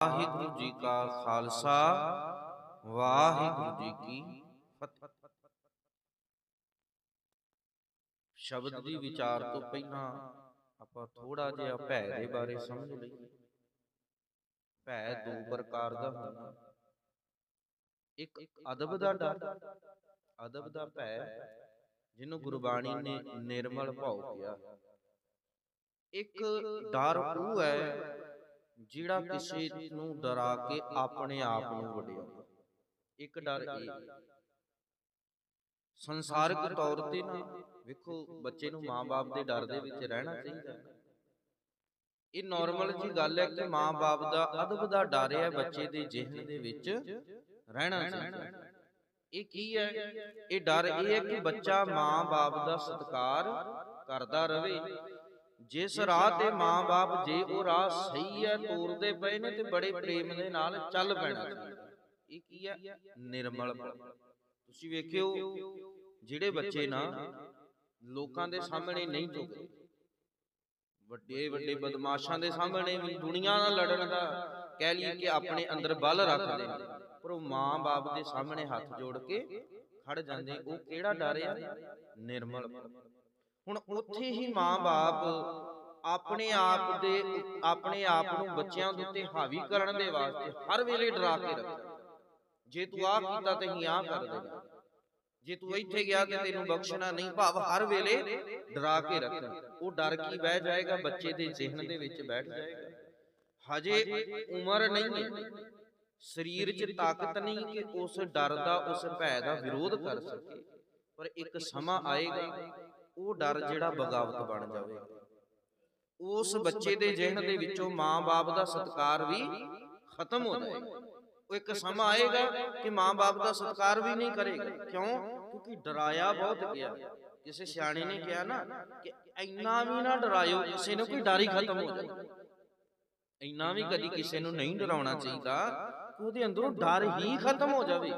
ਵਾਹਿਗੁਰੂ ਜੀ ਕਾ ਖਾਲਸਾ, ਵਾਹਿਗੁਰੂ ਜੀ ਕੀ ਫਤਿਹ। ਸ਼ਬਦ ਦੀ ਵਿਚਾਰ ਤੋਂ ਪਹਿਲਾਂ ਆਪਾਂ ਥੋੜਾ ਜਿਹਾ ਭੈ ਦੇ ਬਾਰੇ ਸਮਝ ਲਈਏ। ਭੈ ਦੋ ਪ੍ਰਕਾਰ ਦਾ ਹੁੰਦਾ। ਇੱਕ ਅਦਬ ਦਾ ਡਰ, ਅਦਬ ਦਾ ਭੈ, ਜਿਹਨੂੰ ਗੁਰਬਾਣੀ ਨੇ ਨਿਰਮਲ ਭਾਉ ਕਿਹਾ। ਇੱਕ ਡਰ ਉਹ ਹੈ ਜਿਹੜਾ ਕਿਸੇ ਨੂੰ ਡਰਾ ਕੇ ਆਪਣੇ ਆਪ ਨੂੰ ਵਡਿਆਉਂਦਾ। ਇੱਕ ਡਰ ਇਹ ਸੰਸਾਰਿਕ ਤੌਰ ਤੇ ਨਾ ਵੇਖੋ ਬੱਚੇ ਨੂੰ ਮਾਂ-ਬਾਪ ਦੇ ਡਰ ਦੇ ਵਿੱਚ ਰਹਿਣਾ ਚਾਹੀਦਾ। ਇਹ ਨਾਰਮਲ ਜੀ ਗੱਲ ਹੈ ਕਿ ਮਾਂ-ਬਾਪ ਦਾ ਅਦਬ ਦਾ ਡਰ ਹੈ ਬੱਚੇ ਦੇ ਜਿਹਨ ਦੇ ਵਿੱਚ ਰਹਿਣਾ ਚਾਹੀਦਾ। ਇਹ ਕੀ ਹੈ? ਇਹ ਡਰ ਇਹ ਹੈ ਕਿ ਬੱਚਾ ਮਾਂ-ਬਾਪ ਦਾ ਸਤਿਕਾਰ ਕਰਦਾ ਰਵੇ। ਜਿਸ ਰਾਹ ਤੇ ਮਾਂ-ਬਾਪ ਜੇ ਉਹ ਰਾਹ ਸਹੀ ਹੈ ਤੋਰਦੇ ਪਏ ਨੇ ਤੇ ਬੜੇ ਪ੍ਰੇਮ ਦੇ ਨਾਲ ਚੱਲ ਪੈਣਾ। ਇਹ ਕੀ ਹੈ? ਨਿਰਮਲ ਤੁਸੀਂ ਵੇਖਿਓ ਜਿਹੜੇ ਬੱਚੇ ਨਾ ਲੋਕਾਂ ਦੇ ਸਾਹਮਣੇ ਨਹੀਂ ਝੁਕਦੇ। ਵੱਡੇ ਵੱਡੇ ਬਦਮਾਸ਼ਾਂ ਦੇ ਸਾਹਮਣੇ ਵੀ ਦੁਨੀਆ ਨਾਲ ਲੜਨ ਦਾ ਕਹਿ ਲਈਏ ਕਿ ਆਪਣੇ ਅੰਦਰ ਬਲ ਰੱਖਦੇ ਨੇ। ਪਰ ਉਹ ਮਾਂ-ਬਾਪ ਦੇ ਸਾਹਮਣੇ ਹੱਥ ਜੋੜ ਕੇ ਖੜ ਜਾਂਦੇ ਉਹ ਕਿਹੜਾ ਡਰ ਆ ਨਿਰਮਲ ਹੁਣ ਉੱਥੇ ਹੀ ਮਾਂ-ਬਾਪ ਆਪਣੇ ਆਪ ਦੇ ਆਪਣੇ ਆਪ ਨੂੰ ਬੱਚਿਆਂ ਦੇ ਉੱਤੇ ਹਾਵੀ ਕਰਨ ਦੇ ਵਾਸਤੇ ਹਰ ਵੇਲੇ ਡਰਾ ਕੇ ਰੱਖਦਾ। ਜੇ ਤੂੰ ਆਹ ਕੀਤਾ ਤੇ ਹੀ ਆਹ ਕਰ ਦੇਗਾ ਜੇ ਤੂੰ ਇੱਥੇ ਗਿਆ ਤੇ ਤੈਨੂੰ ਬਖਸ਼ਣਾ ਨਹੀਂ ਭਾਵ ਹਰ ਵੇਲੇ ਡਰਾ ਕੇ ਰੱਖਣਾ। ਉਹ ਡਰ ਕੀ ਬਹਿ ਜਾਏਗਾ ਬੱਚੇ ਦੇ ਜ਼ਿਹਨ ਦੇ ਵਿੱਚ ਬੈਠ ਜਾਏਗਾ। ਹਜੇ ਉਮਰ ਨਹੀਂ ਹੈ। ਸਰੀਰ 'ਚ ਤਾਕਤ ਨਹੀਂ ਕਿ ਉਸ ਡਰ ਦਾ ਉਸ ਭੈ ਦਾ ਵਿਰੋਧ ਕਰ ਸਕੇ। ਪਰ ਇੱਕ ਸਮਾਂ ਆਏਗਾ ਉਹ ਡਰ ਜਿਹੜਾ ਬਗਾਵਤ ਬਣ ਜਾਵੇਗਾ ਉਸ ਬੱਚੇ ਦੇ ਜ਼ਿਹਨ ਦੇ ਵਿੱਚੋਂ ਮਾਂ-ਬਾਪ ਦਾ ਸਤਕਾਰ ਵੀ ਖਤਮ ਹੋ ਜਾਏਗਾ ਉਹ ਇੱਕ ਸਮਾਂ ਆਏਗਾ ਕਿ ਮਾਂ-ਬਾਪ ਦਾ ਸਤਕਾਰ ਵੀ ਨਹੀਂ ਕਰੇਗਾ। ਕਿਉਂ? ਕਿਉਂਕਿ ਡਰਾਇਆ ਬਹੁਤ ਗਿਆ। ਕਿਸੇ ਸਿਆਣੇ ਨੇ ਕਿਹਾ ਨਾ ਕਿ ਇੰਨਾ ਵੀ ਨਾ ਡਰਾਇਓ ਕਿਸੇ ਨੂੰ ਕੋਈ ਡਰ ਹੀ ਖਤਮ ਹੋ ਜਾਏ। ਇੰਨਾ ਵੀ ਕਦੀ ਕਿਸੇ ਨੂੰ ਨਹੀਂ ਡਰਾਉਣਾ ਚਾਹੀਦਾ। ਕਿ ਉਹਦੇ ਅੰਦਰੋਂ ਡਰ ਹੀ ਖਤਮ ਹੋ ਜਾਵੇ।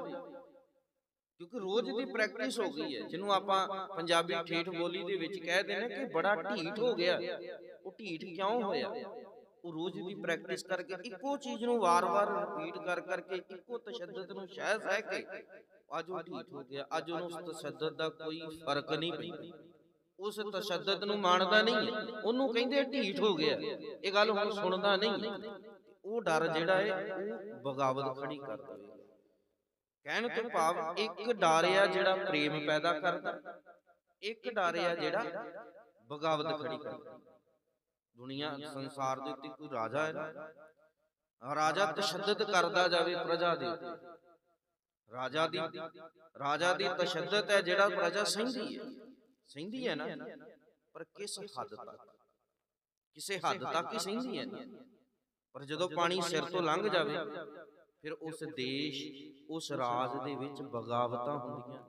ਕਿਉਂਕਿ ਰੋਜ਼ ਦੀ ਪ੍ਰੈਕਟਿਸ ਹੋ ਗਈ ਹੈ। ਜਿਹਨੂੰ ਆਪਾਂ ਪੰਜਾਬੀ ਠੇਠ ਬੋਲੀ ਦੇ ਵਿੱਚ ਕਹਿੰਦੇ ਨੇ ਕਿ ਬੜਾ ਢੀਠ ਹੋ ਗਿਆ। ਉਹ ਢੀਠ ਕਿਉਂ ਹੋਇਆ? ਉਹ ਰੋਜ਼ ਦੀ ਪ੍ਰੈਕਟਿਸ ਕਰਕੇ ਇੱਕੋ ਚੀਜ਼ ਨੂੰ ਵਾਰ-ਵਾਰ ਰਿਪੀਟ ਕਰ ਕਰਕੇ ਇੱਕੋ ਤਸ਼ੱਦਦ ਨੂੰ ਸਹਿ ਸਹਿ ਕੇ ਅੱਜ ਉਹ ਢੀਠ ਹੋ ਗਿਆ। ਅੱਜ ਉਹਨੂੰ ਉਸ ਤਸ਼ੱਦਦ ਦਾ ਕੋਈ ਫ਼ਰਕ ਨਹੀਂ ਪੈਂਦਾ। ਉਸ ਤਸ਼ੱਦਦ ਨੂੰ ਮਾਣਦਾ ਨਹੀਂ ਉਹਨੂੰ ਕਹਿੰਦੇ ਢੀਠ ਹੋ ਗਿਆ। ਇਹ ਗੱਲ ਹੁਣ ਸੁਣਦਾ ਨਹੀਂ। ਉਹ ਡਰ ਜਿਹੜਾ ਹੈ, ਉਹ ਬਗਾਵਤ ਖੜੀ ਕਰ ਦੇਵੇਗਾ ਕਹਿਣ ਤੋਂ ਭਾਵ ਇੱਕ ਡਰ ਆ ਜਿਹੜਾ ਪ੍ਰੇਮ ਪੈਦਾ ਕਰਦਾ। ਇੱਕ ਡਰ ਆ ਜਿਹੜਾ ਬਗਾਵਤ ਖੜੀ ਕਰਦਾ। ਦੁਨੀਆ ਸੰਸਾਰ ਦੇ ਉੱਤੇ ਕੋਈ ਰਾਜਾ ਹੈ ਨਾ? ਰਾਜਾ ਤਸ਼ੱਦਦ ਕਰਦਾ ਜਾਵੇ ਪ੍ਰਜਾ ਦੇ। ਰਾਜਾ ਦੀ ਰਾਜਾ ਦੀ ਤਸ਼ੱਦਦ ਹੈ ਜਿਹੜਾ ਪ੍ਰਜਾ ਸਹਿੰਦੀ ਹੈ। ਸਹਿੰਦੀ ਹੈ। ਨਾ? ਪਰ ਕਿਸ ਹੱਦ ਤੱਕ। ਕਿਸੇ ਹੱਦ ਤੱਕ ਹੀ ਸਹਿੰਦੀ ਹੈ ਨਾ? ਪਰ ਜਦੋਂ ਪਾਣੀ ਸਿਰ ਤੋਂ ਲੰਘ ਜਾਵੇ ਫਿਰ ਉਸ ਦੇਸ਼ ਉਸ ਰਾਜ ਦੇ ਵਿੱਚ ਬਗਾਵਤਾਂ ਹੁੰਦੀਆਂ।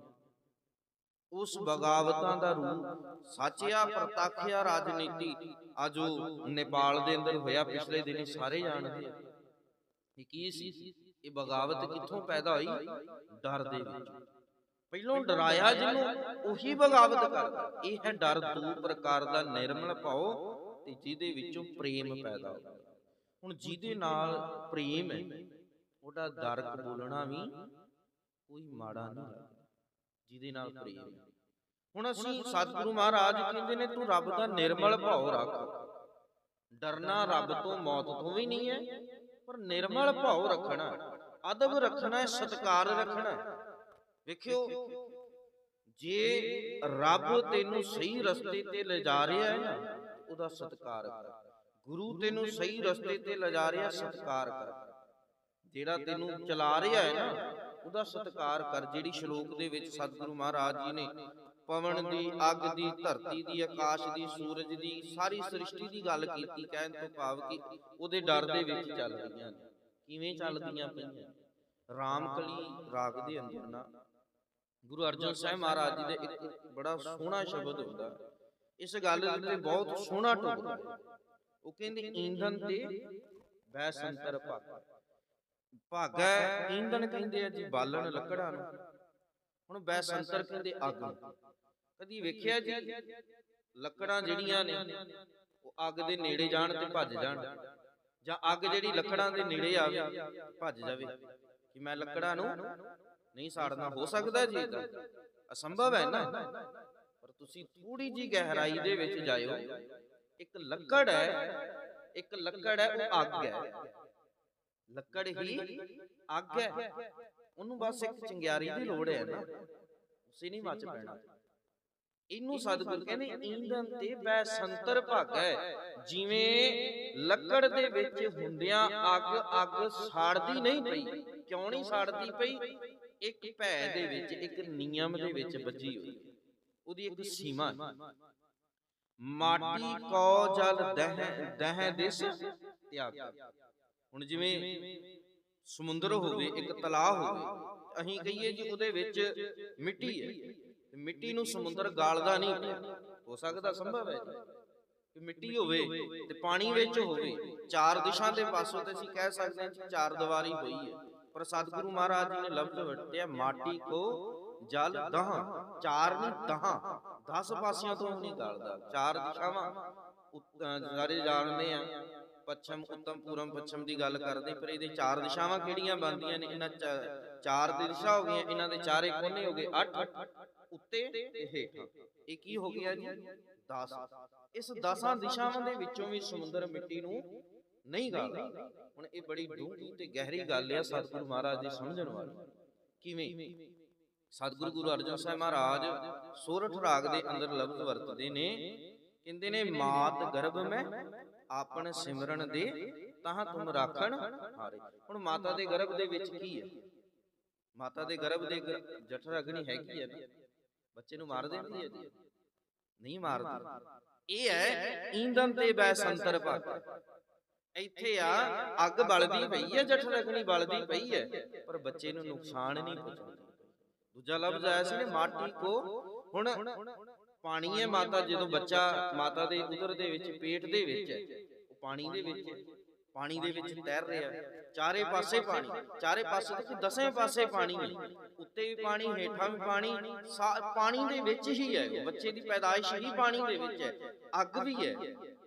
ਉਸ ਬਗਾਵਤਾਂ ਦਾ ਰੂਪ ਸੱਚਿਆ ਪ੍ਰਤੱਖਿਆ ਰਾਜਨੀਤੀ। ਅੱਜ ਉਹ ਨੇਪਾਲ ਦੇ ਅੰਦਰ ਹੋਇਆ ਪਿਛਲੇ ਦਿਨੇ ਸਾਰੇ ਜਾਣਦੇ ਆ। ਇਹ ਕੀ ਸੀ? ਇਹ ਬਗਾਵਤ ਕਿੱਥੋਂ ਪੈਦਾ ਹੋਈ? ਡਰ ਦੇ ਵਿੱਚ। ਪਹਿਲੋਂ ਡਰਾਇਆ ਜਿਹਨੂੰ ਉਹੀ ਬਗਾਵਤ ਕਰਦਾ ਇਹ ਹੈ ਡਰ ਦੋ ਪ੍ਰਕਾਰ ਦਾ ਨਿਰਮਲ ਭਾਉ ਤੇ ਜਿਹਦੇ ਵਿੱਚੋਂ ਪ੍ਰੇਮ ਪੈਦਾ ਹੁੰਦਾ ਹੁਣ ਜਿਹਦੇ ਨਾਲ ਪ੍ਰੇਮ ਹੈ। ਉਹਦਾ ਡਰ ਕਬੂਲਣਾ ਵੀ ਕੋਈ ਮਾੜਾ ਨਹੀਂ ਜਿਹਦੇ ਨਾਲ ਪ੍ਰੇਮ ਹੈ। ਹੁਣ ਅਸੀਂ ਸਤਿਗੁਰੂ ਮਹਾਰਾਜ ਕਹਿੰਦੇ ਨੇ ਤੂੰ ਰੱਬ ਦਾ ਨਿਰਮਲ ਭਾਉ ਰੱਖ। ਡਰਨਾ ਰੱਬ ਤੋਂ ਮੌਤ ਤੋਂ ਵੀ ਨਹੀਂ ਹੈ ਪਰ ਨਿਰਮਲ ਭਾਉ ਰੱਖਣਾ। ਅਦਬ ਰੱਖਣਾ ਹੈ ਸਤਕਾਰ ਰੱਖਣਾ। ਵੇਖਿਓ ਜੇ ਰੱਬ ਤੈਨੂੰ ਸਹੀ ਰਸਤੇ ਤੇ ਲਿਜਾ ਰਿਹਾ ਹੈ ਨਾ ਉਹਦਾ ਸਤਕਾਰ ਕਰ। ਗੁਰੂ ਤੈਨੂੰ ਸਹੀ ਰਸਤੇ ਤੇ ਲਿਜਾ ਰਿਹਾ ਸਤਕਾਰ ਕਰ। ਜਿਹੜਾ ਤੈਨੂੰ ਚਲਾ ਰਿਹਾ ਹੈ ਨਾ ਉਹਦਾ ਸਤਕਾਰ ਕਰ ਜਿਹੜੀ ਸ਼ਲੋਕ ਦੇ ਵਿੱਚ ਸਤਿਗੁਰੂ ਮਹਾਰਾਜ ਜੀ ਨੇ ਪਵਨ ਦੀ ਅੱਗ ਦੀ ਧਰਤੀ ਦੀ ਆਕਾਸ਼ ਦੀ ਸੂਰਜ ਦੀ ਸਾਰੀ ਸ੍ਰਿਸ਼ਟੀ ਦੀ ਗੱਲ ਕੀਤੀ ਕਹਿਣ ਤੋਂ ਭਾਵ ਕਿ ਉਹਦੇ ਡਰ ਦੇ ਵਿੱਚ ਚੱਲ ਰਹੀਆਂ ਨੇ। ਕਿਵੇਂ ਚੱਲਦੀਆਂ ਪਈਆਂ? ਰਾਮਕਲੀ ਰਾਗ ਦੇ ਅੰਦਰ ਨਾ ਗੁਰੂ ਅਰਜਨ ਸਾਹਿਬ ਮਹਾਰਾਜ ਜੀ ਦੇ ਇੱਕ ਬੜਾ ਸੋਹਣਾ ਸ਼ਬਦ ਹੁੰਦਾ। ਇਸ ਗੱਲ ਦੇ ਉੱਤੇ ਬਹੁਤ ਸੋਹਣਾ ਟੁਕਦਾ ਉਹ ਕਹਿੰਦੇ ਈਂਧਨ ਤੇ ਬੈਸੰਤਰ ਭਾਗਾ ਭਾਗਾ ਈਂਧਨ ਕਹਿੰਦੇ ਆ ਜੀ ਬਾਲਣ ਲੱਕੜਾਂ ਨੂੰ। ਹੁਣ ਬੈਸੰਤਰ ਕਹਿੰਦੇ ਅੱਗ। ਨੂੰ ਕਦੀ ਵੇਖਿਆ ਜੀ? ਲੱਕੜਾਂ ਜਿਹੜੀਆਂ ਨੇ ਉਹ ਅੱਗ ਦੇ ਨੇੜੇ ਜਾਣ ਤੇ ਭੱਜ ਜਾਣ। ਜਾਂ ਅੱਗ ਜਿਹੜੀ ਲੱਕੜਾਂ ਦੇ ਨੇੜੇ ਆਵੇ ਭੱਜ ਜਾਵੇ। ਕਿ ਮੈਂ ਲੱਕੜਾਂ ਨੂੰ ਨਹੀਂ ਸਾੜਨਾ। ਹੋ ਸਕਦਾ ਜੀ ਇਦਾਂ ਅਸੰਭਵ ਹੈ ਨਾ। ਪਰ ਤੁਸੀਂ ਥੋੜੀ ਜੀ ਗਹਿਰਾਈ ਦੇ ਵਿੱਚ ਜਾਇਓ। ਇੱਕ ਲੱਕੜ ਹੈ। ਇੱਕ ਲੱਕੜ ਹੈ ਉਹ ਅੱਗ ਹੈ। ਲੱਕੜ ਹੀ ਅੱਗ ਹੈ। ਉਹਨੂੰ ਬਸ ਇੱਕ ਚਿੰਗਿਆਰੀ ਦੀ ਲੋੜ ਹੈ ਨਾ। ਉਸੇ ਨਹੀਂ ਮੱਚ ਪੈਣਾ। ਇਹਨੂੰ ਸਤਿਗੁਰ ਕਹਿੰਦੇ ਈਂਧਨ ਤੇ ਬੈ ਸੰਤਰ ਭਾਗੈ ਜਿਵੇਂ ਲੱਕੜ ਦੇ ਵਿੱਚ ਹੁੰਦਿਆਂ ਅੱਗ ਅੱਗ ਸਾੜਦੀ ਨਹੀਂ ਪਈ। ਕਿਉਂ ਨਹੀਂ ਸਾੜਦੀ ਪਈ? ਇੱਕ ਭੈ ਦੇ ਵਿੱਚ ਇੱਕ ਨਿਯਮ ਦੇ ਵਿੱਚ ਵੱਜੀ ਹੋਈ। ਉਹਦੀ ਇੱਕ ਸੀਮਾ ਹੈ ਮਾਟੀ ਕੋ ਜਲ ਦਹਿ ਦਹਿ ਦਿਸ। ਤਿਆਗ। ਹੁਣ ਜਿਵੇਂ ਸਮੁੰਦਰ ਹੋਵੇ ਇੱਕ ਤਲਾਅ ਹੋਵੇ ਅਸੀਂ ਕਹੀਏ ਜੀ ਉਹਦੇ ਵਿੱਚ ਮਿੱਟੀ ਹੈ। ਤੇ ਮਿੱਟੀ ਨੂੰ ਸਮੁੰਦਰ ਗਾਲਦਾ ਨਹੀਂ। ਹੋ ਸਕਦਾ ਸੰਭਵ ਹੈ ਕਿ ਮਿੱਟੀ ਹੋਵੇ ਤੇ ਪਾਣੀ ਵਿੱਚ ਹੋਵੇ। ਚਾਰ ਦਿਸ਼ਾ ਦੇ ਪਾਸੋਂ ਤੇ ਅਸੀਂ ਕਹਿ ਸਕਦੇ ਹਾਂ ਕਿ ਚਾਰ ਦੀਵਾਰੀ ਹੋਈ ਹੈ। ਪਰ ਸਤਿਗੁਰੂ ਮਹਾਰਾਜ ਜੀ ਨੇ ਲਫ਼ਜ਼ ਵਰਤਿਆ ਮਾਟੀ ਕੋ ਜਲ ਦਹਾਂ ਚਾਰ ਨਹੀਂ ਦਹਾਂ। 10 ਪਾਸਿਆਂ ਤੋਂ ਨਹੀਂ ਗਾਲਦਾ। ਚਾਰ ਦਿਸ਼ਾਵਾਂ। ਸਾਰੇ ਜਾਣਦੇ ਆ ਪੱਛਮ ਉੱਤਮ ਪੂਰਮ ਪੱਛਮ ਦੀ ਗੱਲ ਕਰਦੇ ਪਰ ਇਹਦੇ ਚਾਰ ਦਿਸ਼ਾਵਾਂ ਕਿਹੜੀਆਂ ਬਣਦੀਆਂ ਨੇ? ਇਹਨਾਂ ਚਾਰ ਦਿਸ਼ਾ ਹੋ ਗਈਆਂ ਇਹਨਾਂ ਦੇ ਚਾਰੇ ਕੋਨੇ ਹੋ ਗਏ। 8 ਉੱਤੇ ਤੇ ਹੇਠਾਂ। ਇਹ ਕੀ ਹੋ ਗਿਆ ਜੀ 10 ਇਸ 10 ਦਿਸ਼ਾਵਾਂ ਦੇ ਵਿੱਚੋਂ ਵੀ ਸਮੁੰਦਰ ਮਿੱਟੀ ਨੂੰ ਨਹੀਂ ਗਾਲਦਾ। ਹੁਣ ਇਹ ਬੜੀ ਡੂੰਘੀ ਤੇ ਗਹਿਰੀ ਗੱਲ ਹੈ ਸਤਿਗੁਰੂ ਮਹਾਰਾਜ ਦੀ ਸਮਝਣ ਵਾਲੀ। ਕਿਵੇਂ? ਸਤਿਗੁਰੂ ਗੁਰੂ ਅਰਜਨ ਸਾਹਿਬ ਮਹਾਰਾਜ ਸੋਰਠ ਰਾਗ ਦੇ ਅੰਦਰ ਲਫ਼ਜ਼ ਵਰਤਦੇ ਨੇ। ਕਹਿੰਦੇ ਨੇ ਮਾਤ ਗਰਭ ਮੈਂ ਆਪਣ ਸਿਮਰਨ ਦੇ ਤਾਂ ਤੁਮ ਰਾਖਣ ਹਾਰੇ। ਹੁਣ ਮਾਤਾ ਦੇ ਗਰਭ ਦੇ ਵਿੱਚ ਕੀ ਹੈ? ਮਾਤਾ ਦੇ ਗਰਭ ਦੇ ਜਠਰ ਅਗਨੀ ਹੈਗੀ ਹੈ ਨਾ? ਬੱਚੇ ਨੂੰ ਮਾਰ ਦਿੰਦੀ ਹੈ ਜੀ? ਨਹੀਂ ਮਾਰਦੀ ਇਹ ਹੈ ਈਂਧਨ ਤੇ ਬੈ ਸੰਤਰ ਭਗ। ਇੱਥੇ ਆ ਅੱਗ ਬਲਦੀ ਪਈ ਹੈ ਜਠਰ ਅਗਨੀ ਬਲਦੀ ਪਈ ਹੈ ਪਰ ਬੱਚੇ ਨੂੰ ਨੁਕਸਾਨ ਨਹੀਂ ਪਹੁੰਚਾਉਂਦੀ। ਦੂਜਾ ਲਫ਼ਜ਼ ਆਇਆ ਸੀ ਨੇ ਮਾਟੀ ਕੋ ਹੁਣ ਪਾਣੀ ਹੈ ਮਾਤਾ ਜਦੋਂ ਬੱਚਾ ਮਾਤਾ ਦੇ ਉਦਰ ਦੇ ਵਿੱਚ ਪੇਟ ਦੇ ਵਿੱਚ ਹੈ। ਉਹ ਪਾਣੀ ਦੇ ਵਿੱਚ ਹੈ, ਪਾਣੀ ਦੇ ਵਿੱਚ ਤੈਰ ਰਿਹਾ ਹੈ। ਚਾਰੇ ਪਾਸੇ ਪਾਣੀ। ਚਾਰੇ ਪਾਸੇ ਤੇ ਦਸੇ ਪਾਸੇ ਪਾਣੀ ਹੈ। ਉੱਤੇ ਵੀ ਪਾਣੀ ਹੇਠਾਂ ਵੀ ਪਾਣੀ। ਪਾਣੀ। ਦੇ ਵਿੱਚ ਹੀ ਹੈ। ਬੱਚੇ ਦੀ ਪੈਦਾਇਸ਼ ਹੀ ਪਾਣੀ ਦੇ ਵਿੱਚ ਹੈ। ਅੱਗ ਵੀ ਹੈ।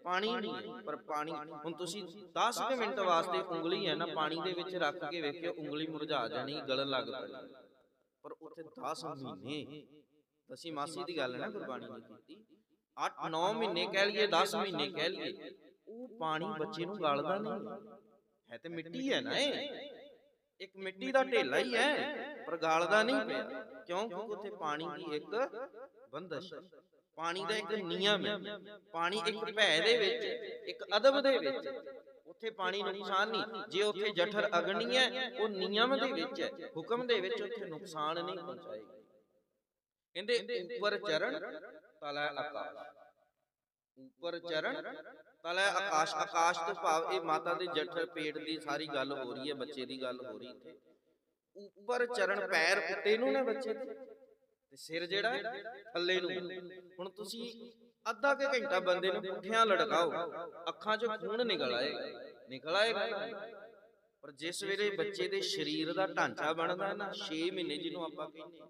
ਪਾਣੀ ਨਹੀਂ ਪਰ ਪਾਣੀ ਹੁਣ ਤੁਸੀਂ 10 ਕੁ ਮਿੰਟ ਵਾਸਤੇ ਉਂਗਲੀ ਹੈ ਨਾ ਪਾਣੀ ਦੇ ਵਿੱਚ ਰੱਖ ਕੇ ਵੇਖਿਓ ਉਂਗਲੀ ਮੁਰਝਾ ਜਾਣੀ ਗਲਣ ਲੱਗ ਪੈਣੀ। ਪਰ ਉੱਥੇ 10 ਮਹੀਨੇ ਦਸੀ ਮਾਸੀ ਦੀ ਗੱਲ ਹੈ ਨਾ ਗੁਰਬਾਣੀ ਨੇ ਕੀਤੀ 8 9 ਮਹੀਨੇ ਕਹਿ ਲਈਏ 10 ਮਹੀਨੇ ਕਹਿ ਲਈਏ। ਉਹ ਪਾਣੀ ਬੱਚੇ ਨੂੰ ਗਾਲਦਾ ਨਹੀਂ। ਹੈ ਤੇ ਮਿੱਟੀ ਹੈ ਨਾ ਇਹ। ਇੱਕ ਮਿੱਟੀ ਦਾ ਢੇਲਾ ਹੀ ਹੈ ਪਰ ਗਾਲਦਾ ਨਹੀਂ ਪਿਆ। ਕਿਉਂ? ਕਿਉਂਕਿ ਉੱਥੇ ਪਾਣੀ ਦੀ ਇੱਕ ਬੰਦਸ਼ ਹੈ। ਪਾਣੀ ਦਾ ਇੱਕ ਨਿਯਮ ਹੈ। ਪਾਣੀ ਇੱਕ ਭੈ ਦੇ ਵਿੱਚ ਇੱਕ ਅਦਬ ਦੇ ਵਿੱਚ। ਉੱਥੇ ਪਾਣੀ ਨੁਕਸਾਨ ਨਹੀਂ। ਜੇ ਉੱਥੇ ਜਠਰ ਅਗਣੀ ਹੈ ਉਹ ਨਿਯਮ ਦੇ ਵਿੱਚ ਹੈ। ਹੁਕਮ ਦੇ ਵਿੱਚ ਉੱਥੇ ਨੁਕਸਾਨ ਨਹੀਂ ਪਹੁੰਚਾਏਗੀ ਕਹਿੰਦੇ ਉੱਪਰ ਚਰਨ ਤਲੈ ਆਕਾਸ਼। ਉੱਪਰ ਚਰਨ ਤਲੈ ਆਕਾਸ਼। ਆਕਾਸ਼ ਤੋਂ ਭਾਵ ਇਹ ਮਾਤਾ ਦੇ ਜਠਰ ਪੇਟ ਦੀ ਸਾਰੀ ਗੱਲ ਹੋ ਰਹੀ ਹੈ ਬੱਚੇ ਦੀ ਗੱਲ ਹੋ। ਰਹੀ ਇੱਥੇ ਉੱਪਰ ਚਰਨ ਪੈਰ ਉੱਤੇ ਨੂੰ ਨੇ ਬੱਚੇ ਦੇ। ਤੇ ਸਿਰ ਜਿਹੜਾ ਥੱਲੇ ਨੂੰ। ਹੁਣ ਤੁਸੀਂ ਅੱਧਾ ਕੁ ਘੰਟਾ ਬੰਦੇ ਨੂੰ ਪੁੱਠਿਆਂ ਲਟਕਾਓ। ਅੱਖਾਂ 'ਚੋਂ ਖੂਨ ਨਿਕਲ ਆਏਗਾ ਨਿਕਲ ਆਏਗਾ ਪਰ ਜਿਸ ਵੇਲੇ ਬੱਚੇ ਦੇ ਸਰੀਰ ਦਾ ਢਾਂਚਾ ਬਣਦਾ ਨਾ 6 ਮਹੀਨੇ ਜਿਹਨੂੰ ਆਪਾਂ ਕਹਿੰਦੇ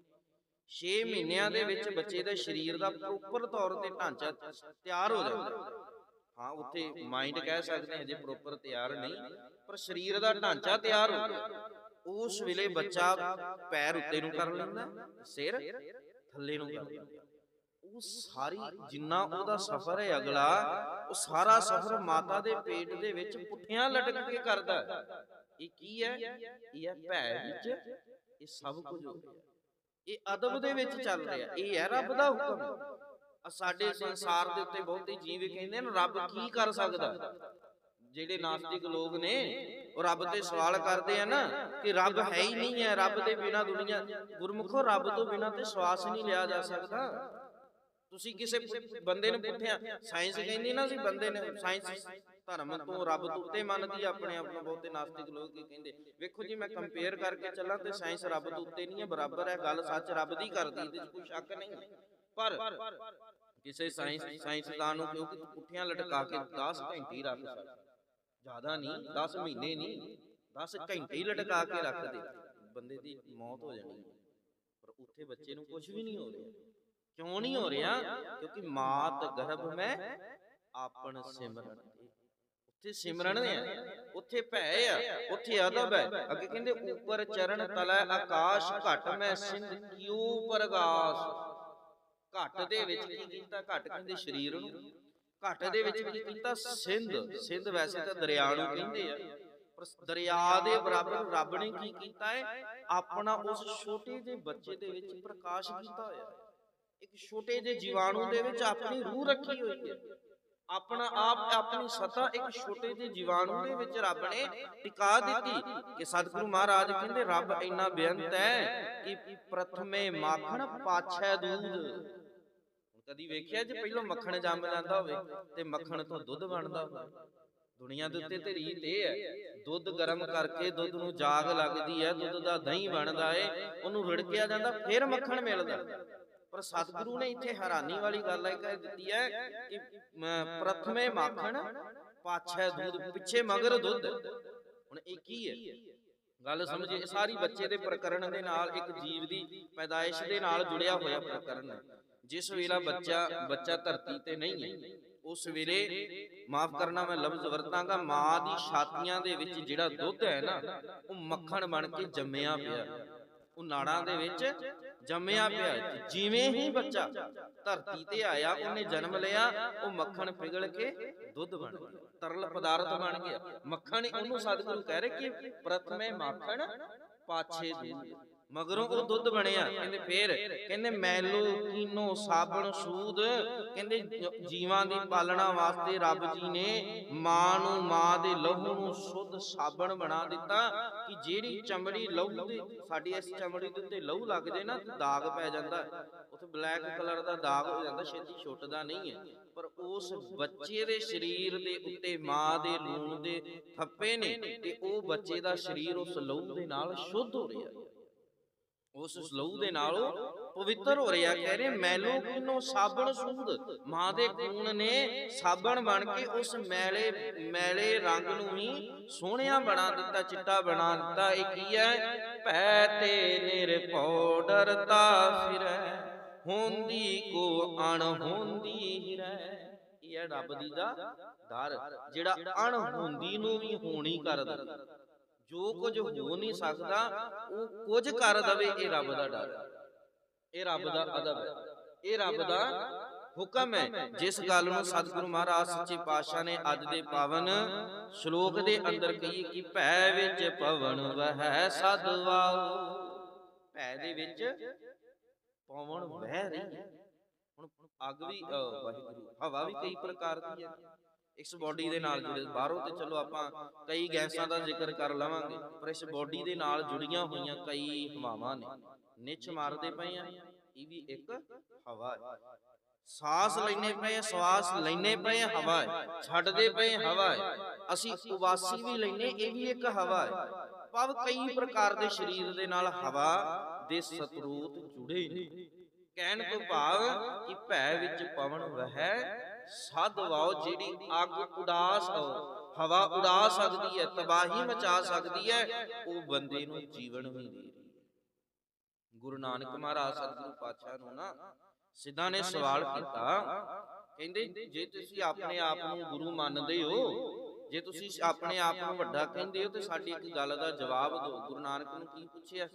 6 ਮਹੀਨਿਆਂ ਦੇ ਵਿੱਚ ਬੱਚੇ ਦਾ ਸਰੀਰ ਦਾ ਪ੍ਰੋਪਰ ਤੌਰ ਤੇ ਢਾਂਚਾ ਤਿਆਰ ਹੋ ਜਾਂਦਾ ਹਾਂ। ਉੱਥੇ ਮਾਈਂਡ ਕਹਿ ਸਕਦੇ ਹਾਂ ਜੇ ਪ੍ਰੋਪਰ ਤਿਆਰ ਨਹੀਂ ਪਰ ਸਰੀਰ ਦਾ ਢਾਂਚਾ ਤਿਆਰ ਹੋ ਗਿਆ ਉਸ ਵੇਲੇ ਬੱਚਾ ਪੈਰ ਉੱਤੇ ਨੂੰ ਕਰ ਲੈਂਦਾ ਸਿਰ ਥੱਲੇ ਨੂੰ ਕਰ ਲੈਂਦਾ। ਉਹ ਸਾਰੀ ਜਿੰਨਾ ਉਹਦਾ ਸਫ਼ਰ ਹੈ ਅਗਲਾ ਉਹ ਸਾਰਾ ਸਫ਼ਰ ਮਾਤਾ ਦੇ ਪੇਟ ਦੇ ਵਿੱਚ ਪੁੱਠਿਆਂ ਲਟਕ ਕੇ ਕਰਦਾ। ਇਹ ਕੀ ਹੈ? ਇਹ ਹੈ ਭੈ ਵਿੱਚ ਇਹ ਸਭ ਕੁਝ ਹੋ ਰਿਹਾ ਇਹ ਅਦਬ ਦੇ ਵਿੱਚ ਚੱਲ ਰਿਹਾ। ਇਹ ਹੈ ਰੱਬ ਦਾ ਹੁਕਮ। ਆ ਸਾਡੇ ਸੰਸਾਰ ਦੇ ਉੱਤੇ ਬਹੁਤੇ ਜੀਵ ਕਹਿੰਦੇ ਨੇ ਰੱਬ ਕੀ ਕਰ ਸਕਦਾ? ਜਿਹੜੇ ਨਾਸਤਿਕ ਲੋਕ ਨੇ ਉਹ ਰੱਬ ਤੇ ਸਵਾਲ ਕਰਦੇ ਆ ਨਾ ਕਿ ਰੱਬ ਹੈ ਹੀ ਨਹੀਂ ਹੈ ਰੱਬ ਦੇ ਬਿਨਾ ਦੁਨੀਆ ਗੁਰਮੁਖੋ ਰੱਬ ਤੋਂ ਬਿਨਾ ਤੇ ਸਵਾਸ ਨਹੀਂ ਲਿਆ ਜਾ ਸਕਦਾ। ਤੁਸੀਂ ਕਿਸੇ ਬੰਦੇ ਨੂੰ ਪੁੱਛਿਆ ਸਾਇੰਸ ਕਹਿੰਦੀ ਨਾ ਸੀ ਬੰਦੇ ਨੇ ਸਾਇੰਸ ਧਰਮ ਤੋਂ ਰੱਬ ਤੋਂ ਉੱਤੇ ਮੰਨਦੀ ਆਪਣੇ ਆਪ ਨੂੰ ਬਹੁਤੇ ਨਾਸਤਿਕ ਲੋਕ ਕੀ ਕਹਿੰਦੇ। ਵੇਖੋ ਜੀ ਮੈਂ ਕੰਪੇਅਰ ਕਰਕੇ ਚੱਲਾਂ ਤੇ ਸਾਇੰਸ ਰੱਬ ਤੋਂ ਉੱਤੇ ਨਹੀਂ ਹੈ ਬਰਾਬਰ ਹੈ ਗੱਲ ਸੱਚ ਰੱਬ ਦੀ ਕਰਦੀ ਇਹਦੇ ਕੋਈ ਸ਼ੱਕ ਨਹੀਂ। ਪਰ ਕਿਸੇ ਸਾਇੰਸ ਸਾਇੰਸਦਾਨ ਨੂੰ ਕਿਉਂਕਿ ਪੁੱਠੀਆਂ ਲਟਕਾ ਕੇ 10 ਘੰਟੇ ਰੱਖ ਸਕਦਾ। ਜ਼ਿਆਦਾ ਨਹੀਂ 10 ਮਹੀਨੇ ਨਹੀਂ 10 ਘੰਟੇ ਲਟਕਾ ਕੇ ਰੱਖ ਦੇ। ਬੰਦੇ ਦੀ ਮੌਤ ਹੋ ਜਾਣੀ। ਪਰ ਉੱਥੇ ਬੱਚੇ ਨੂੰ ਕੁਝ ਵੀ ਨਹੀਂ ਹੋ ਰਿਹਾ। ਕਿਉਂ ਨਹੀਂ ਹੋ ਰਿਹਾ? ਕਿਉਂਕਿ ਮਾਤ ਗਰਭ ਮੈਂ ਆਪਣ ਸਿਮਰਨ। ਉੱਥੇ ਸਿਮਰਨ ਹੈ ਉੱਥੇ ਭੈ ਆ। ਉੱਥੇ ਅਦਬ ਹੈ। ਅੱਗੇ ਕਹਿੰਦੇ ਉੱਪਰ ਚਰਨ ਤਲੈ ਆਕਾਸ਼ ਘਟ ਮੈਂ ਸਿੰਧ ਕਿਉ ਪਰਗਾਸ। ਘਟ ਦੇ ਵਿੱਚ ਕੀ ਕੀਤਾ? ਘਟ ਕਹਿੰਦੇ ਸਰੀਰ ਨੂੰ। ਘਟ ਦੇ ਵਿੱਚ ਕੀ ਕੀਤਾ? ਸਿੰਧ। ਸਿੰਧ ਵੈਸੇ ਤਾਂ ਦਰਿਆ ਨੂੰ ਕਹਿੰਦੇ ਆ। ਪਰ ਦਰਿਆ ਦੇ ਬਰਾਬਰ ਰੱਬ ਨੇ ਕੀ ਕੀਤਾ ਹੈ? ਆਪਣਾ ਉਸ ਛੋਟੇ ਜਿਹੇ ਬੱਚੇ ਦੇ ਵਿੱਚ ਪ੍ਰਕਾਸ਼ ਕੀਤਾ ਹੋਇਆ ਹੈ। ਇੱਕ ਛੋਟੇ ਜਿਹੇ ਜੀਵਾਣੂ ਦੇ ਵਿੱਚ ਆਪਣੀ ਰੂਹ ਰੱਖੀ ਹੋਈ ਹੈ। ਆਪਣਾ ਆਪ ਆਪਣੀ ਸਤਾ ਇੱਕ ਛੋਟੇ ਜਿਹੇ ਜੀਵਾਣੂ ਦੇ ਵਿੱਚ ਰੱਬ ਨੇ ਟਿਕਾ ਦਿੱਤੀ ਕਿ ਸਤਿਗੁਰੂ ਮਹਾਰਾਜ ਕਹਿੰਦੇ ਰੱਬ ਇੰਨਾ ਬੇਅੰਤ ਹੈ ਕਿ ਪ੍ਰਥਮੇ ਮਾਖਣ ਪਾਛੈ ਦੂਧ। ਹੁਣ ਕਦੀ ਵੇਖਿਆ ਜੇ ਪਹਿਲਾਂ ਮੱਖਣ ਜੰਮ ਜਾਂਦਾ ਹੋਵੇ ਤੇ ਮੱਖਣ ਤੋਂ ਦੁੱਧ ਬਣਦਾ ਹੋਵੇ। ਦੁਨੀਆ ਦੇ ਉੱਤੇ ਤੇ ਰੀਤ ਇਹ ਹੈ ਦੁੱਧ ਗਰਮ ਕਰਕੇ ਦੁੱਧ ਨੂੰ ਜਾਗ ਲੱਗਦੀ ਹੈ ਦੁੱਧ ਦਾ ਦਹੀਂ ਬਣਦਾ ਹੈ ਉਹਨੂੰ ਰਿੜਕਿਆ ਜਾਂਦਾ ਫਿਰ ਮੱਖਣ ਮਿਲਦਾ। ਪਰ ਸਤਿਗੁਰੂ ਨੇ ਇੱਥੇ ਹੈਰਾਨੀ ਵਾਲੀ ਗੱਲ ਇਹ ਕਹਿ ਦਿੱਤੀ ਹੈ ਕਿ ਪ੍ਰਥਮੇ ਮਾਖਣ ਪਾਛੈ ਦੁੱਧ ਪਿੱਛੇ ਮਗਰ ਦੁੱਧ। ਹੁਣ ਇਹ ਕੀ ਹੈ? ਗੱਲ ਸਮਝੇ ਸਾਰੀ ਬੱਚੇ ਦੇ ਪ੍ਰਕਰਣ ਦੇ ਨਾਲ ਇੱਕ ਜੀਵ ਦੀ ਪੈਦਾਇਸ਼ ਦੇ ਨਾਲ ਜੁੜਿਆ ਹੋਇਆ ਪ੍ਰਕਰਣ ਹੈ। ਜਿਸ ਵੇਲਾ ਬੱਚਾ ਬੱਚਾ ਧਰਤੀ ਤੇ ਨਹੀਂ ਹੈ ਉਸ ਵੇਲੇ ਮਾਫ ਕਰਨਾ ਮੈਂ ਲਫ਼ਜ਼ ਵਰਤਾਂਗਾ ਮਾਂ ਦੀ ਛਾਤੀਆਂ ਦੇ ਵਿੱਚ ਜਿਹੜਾ ਦੁੱਧ ਹੈ ਨਾ ਉਹ ਮੱਖਣ ਬਣ ਕੇ ਜੰਮਿਆ ਪਿਆ। ਉਹ ਨਾੜਾਂ ਦੇ ਵਿੱਚ ਜੰਮਿਆ ਪਿਆ। ਜਿਵੇਂ ਹੀ ਬੱਚਾ ਧਰਤੀ ਤੇ ਆਇਆ ਉਹਨੇ ਜਨਮ ਲਿਆ ਉਹ ਮੱਖਣ ਪਿਘਲ ਕੇ ਦੁੱਧ ਬਣ ਗਿਆ ਤਰਲ ਪਦਾਰਥ ਬਣ ਗਿਆ। ਮੱਖਣ ਉਹਨੂੰ ਸਤਿਗੁਰੂ ਕਹਿ ਰਹੇ ਕਿ ਪ੍ਰਥਮੇ ਮੱਖਣ ਪਾਛੇ ਦੁੱਧ ਮਗਰੋਂ ਉਹ ਦੁੱਧ ਬਣਿਆ। ਕਹਿੰਦੇ ਫੇਰ, ਕਹਿੰਦੇ ਮੈਲੋ, ਕੀਨੋ, ਸਾਬਣ, ਸੂਦ, ਕਹਿੰਦੇ ਜੀਵਾਂ ਦੀ ਪਾਲਣਾ ਵਾਸਤੇ ਰੱਬ ਜੀ ਨੇ ਮਾਂ ਨੂੰ, ਮਾਂ ਦੇ ਲਹੂ ਨੂੰ ਸ਼ੁੱਧ ਸਾਬਣ ਬਣਾ ਦਿੱਤਾ ਕਿ ਜਿਹੜੀ ਚਮੜੀ ਲਹੂ ਦੇ, ਸਾਡੀ ਇਸ ਚਮੜੀ ਦੇ ਉੱਤੇ ਲਹੂ ਲੱਗ ਜੇ ਨਾ, ਦਾਗ ਪੈ ਜਾਂਦਾ। ਉੱਥੇ ਬਲੈਕ ਕਲਰ ਦਾ ਦਾਗ ਹੋ ਜਾਂਦਾ, ਛੇਤੀ ਛੁੱਟਦਾ ਨਹੀਂ ਹੈ। ਪਰ ਉਸ ਬੱਚੇ ਦੇ ਸਰੀਰ ਦੇ ਉੱਤੇ, ਮਾਂ ਦੇ ਲੂਣ ਦੇ ਥੱਪੇ ਨੇ ਤੇ ਉਹ ਬੱਚੇ ਦਾ ਸਰੀਰ ਉਸ ਲਹੂ ਦੇ ਨਾਲ ਸ਼ੁੱਧ ਹੋ ਰਿਹਾ ਹੈ। ਉਸ ਲਹੂ ਦੇ ਨਾਲ ਉਹ ਪਵਿੱਤਰ ਹੋ ਰਿਹਾ ਕਹਿ ਰਹੇ ਮੈਲੋ ਕਿਨੋ ਸਾਬਣ ਸੂਦ। ਮਾਂ ਦੇ ਖੂਨ ਨੇ ਸਾਬਣ ਬਣ ਕੇ ਉਸ ਮੈਲੇ ਮੈਲੇ ਰੰਗ ਨੂੰ ਹੀ ਸੋਹਣਿਆ ਬਣਾ ਦਿੱਤਾ ਚਿੱਟਾ ਬਣਾ ਦਿੱਤਾ। ਇਹ ਕੀ ਹੈ? ਭੈ ਤੇ ਨਿਰਭਉ ਡਰਤਾ ਫਿਰੈ ਹੁੰਦੀ ਕੋ ਅਣ ਹੁੰਦੀ ਹਿਰੈ। ਇਹ ਹੈ ਰੱਬ ਦੀ ਦਾ ਦਰ ਜਿਹੜਾ ਅਣ ਹੁੰਦੀ ਨੂੰ ਵੀ ਹੋਣੀ ਕਰ ਦਿੰਦਾ ਜੋ ਕੁਝ ਹੋ ਨਹੀਂ ਸਕਦਾ ਉਹ ਕੁਝ ਕਰ ਦਵੇ ਇਹ ਰੱਬ ਦਾ ਡਰ। ਇਹ ਰੱਬ ਦਾ ਅਦਬ ਹੈ। ਇਹ ਰੱਬ ਦਾ ਹੁਕਮ ਹੈ। ਜਿਸ ਗੱਲ ਨੂੰ ਸਤਿਗੁਰੂ ਮਹਾਰਾਜ ਸੱਚੇ ਪਾਤਸ਼ਾਹ ਨੇ ਅੱਜ ਦੇ ਪਾਵਨ ਸ਼ਲੋਕ ਦੇ ਅੰਦਰ ਕਹੀ ਕਿ ਭੈ ਵਿੱਚ ਪਵਨ ਵਹਿ ਸਦਵਾਉ। ਭੈ ਦੇ ਵਿੱਚ ਪਵਨ ਵਹਿ ਰਹੀ ਹੈ। ਹੁਣ ਅੱਗ ਵੀ ਵਾਹਿਗੁਰੂ ਹਵਾ ਵੀ ਕਈ ਪ੍ਰਕਾਰ ਦੀ ਹੈ। ਇਸ ਬਾਡੀ ਦੇ ਨਾਲ ਜੁੜੇ ਬਾਹਰੋਂ ਤੇ ਚਲੋ ਆਪਾਂ ਕਈ ਗੈਸਾਂ ਦਾ ਜ਼ਿਕਰ ਕਰ ਲਵਾਂਗੇ ਪਰ ਇਸ ਬਾਡੀ ਦੇ ਨਾਲ ਜੁੜੀਆਂ ਹੋਈਆਂ ਕਈ ਹਵਾਵਾਂ ਨੇ। ਨਿਛ ਮਾਰਦੇ ਪਏ ਆ। ਇਹ ਵੀ ਇੱਕ ਹਵਾ ਹੈ। ਸਾਹ ਲੈਨੇ ਪਏ ਸਵਾਸ ਲੈਨੇ ਪਏ ਹਵਾ ਹੈ। ਛੱਡਦੇ ਪਏ ਹਵਾ ਹੈ। ਅਸੀਂ ਉਵਾਸੀ ਵੀ ਲੈਨੇ ਇਹ ਵੀ ਇੱਕ ਹਵਾ ਹੈ। ਪਵ ਕਈ ਪ੍ਰਕਾਰ ਦੇ ਸਰੀਰ ਦੇ ਨਾਲ ਹਵਾ ਦੇ ਸਤਰੂਤ ਜੁੜੇ ਨੇ ਕਹਿਣ ਤੋਂ ਭਾਵ ਕਿ ਭੈ ਵਿੱਚ ਪਵਨ ਵਹਿ ਸਦ ਵਾਓ ਜਿਹੜੀ ਅੱਗ ਉਡਾਸ ਹਵਾ ਉਡਾ ਸਕਦੀ ਹੈ, ਤਬਾਹੀ ਮਚਾ ਸਕਦੀ ਹੈ, ਉਹ ਬੰਦੇ ਨੂੰ ਜੀਵਨ ਵੀ ਦੇ ਰਹੀ ਹੈ। ਗੁਰੂ ਨਾਨਕ ਮਹਾਰਾਜ ਸਤਿਗੁਰੂ ਪਾਤਸ਼ਾਹ ਨੂੰ ਨਾ ਸਿੱਧਾ ਨੇ ਸਵਾਲ ਕੀਤਾ, ਕਹਿੰਦੇ ਜੇ ਤੁਸੀਂ ਆਪਣੇ ਆਪ ਨੂੰ ਗੁਰੂ ਮੰਨਦੇ ਹੋ, ਜੇ ਤੁਸੀਂ ਆਪਣੇ ਆਪ ਨੂੰ ਵੱਡਾ ਕਹਿੰਦੇ ਹੋ, ਤੇ ਸਾਡੀ ਇੱਕ ਗੱਲ ਦਾ ਜਵਾਬ ਦਿਓ। ਗੁਰੂ ਨਾਨਕ ਨੂੰ ਕੀ ਪੁੱਛਿਆ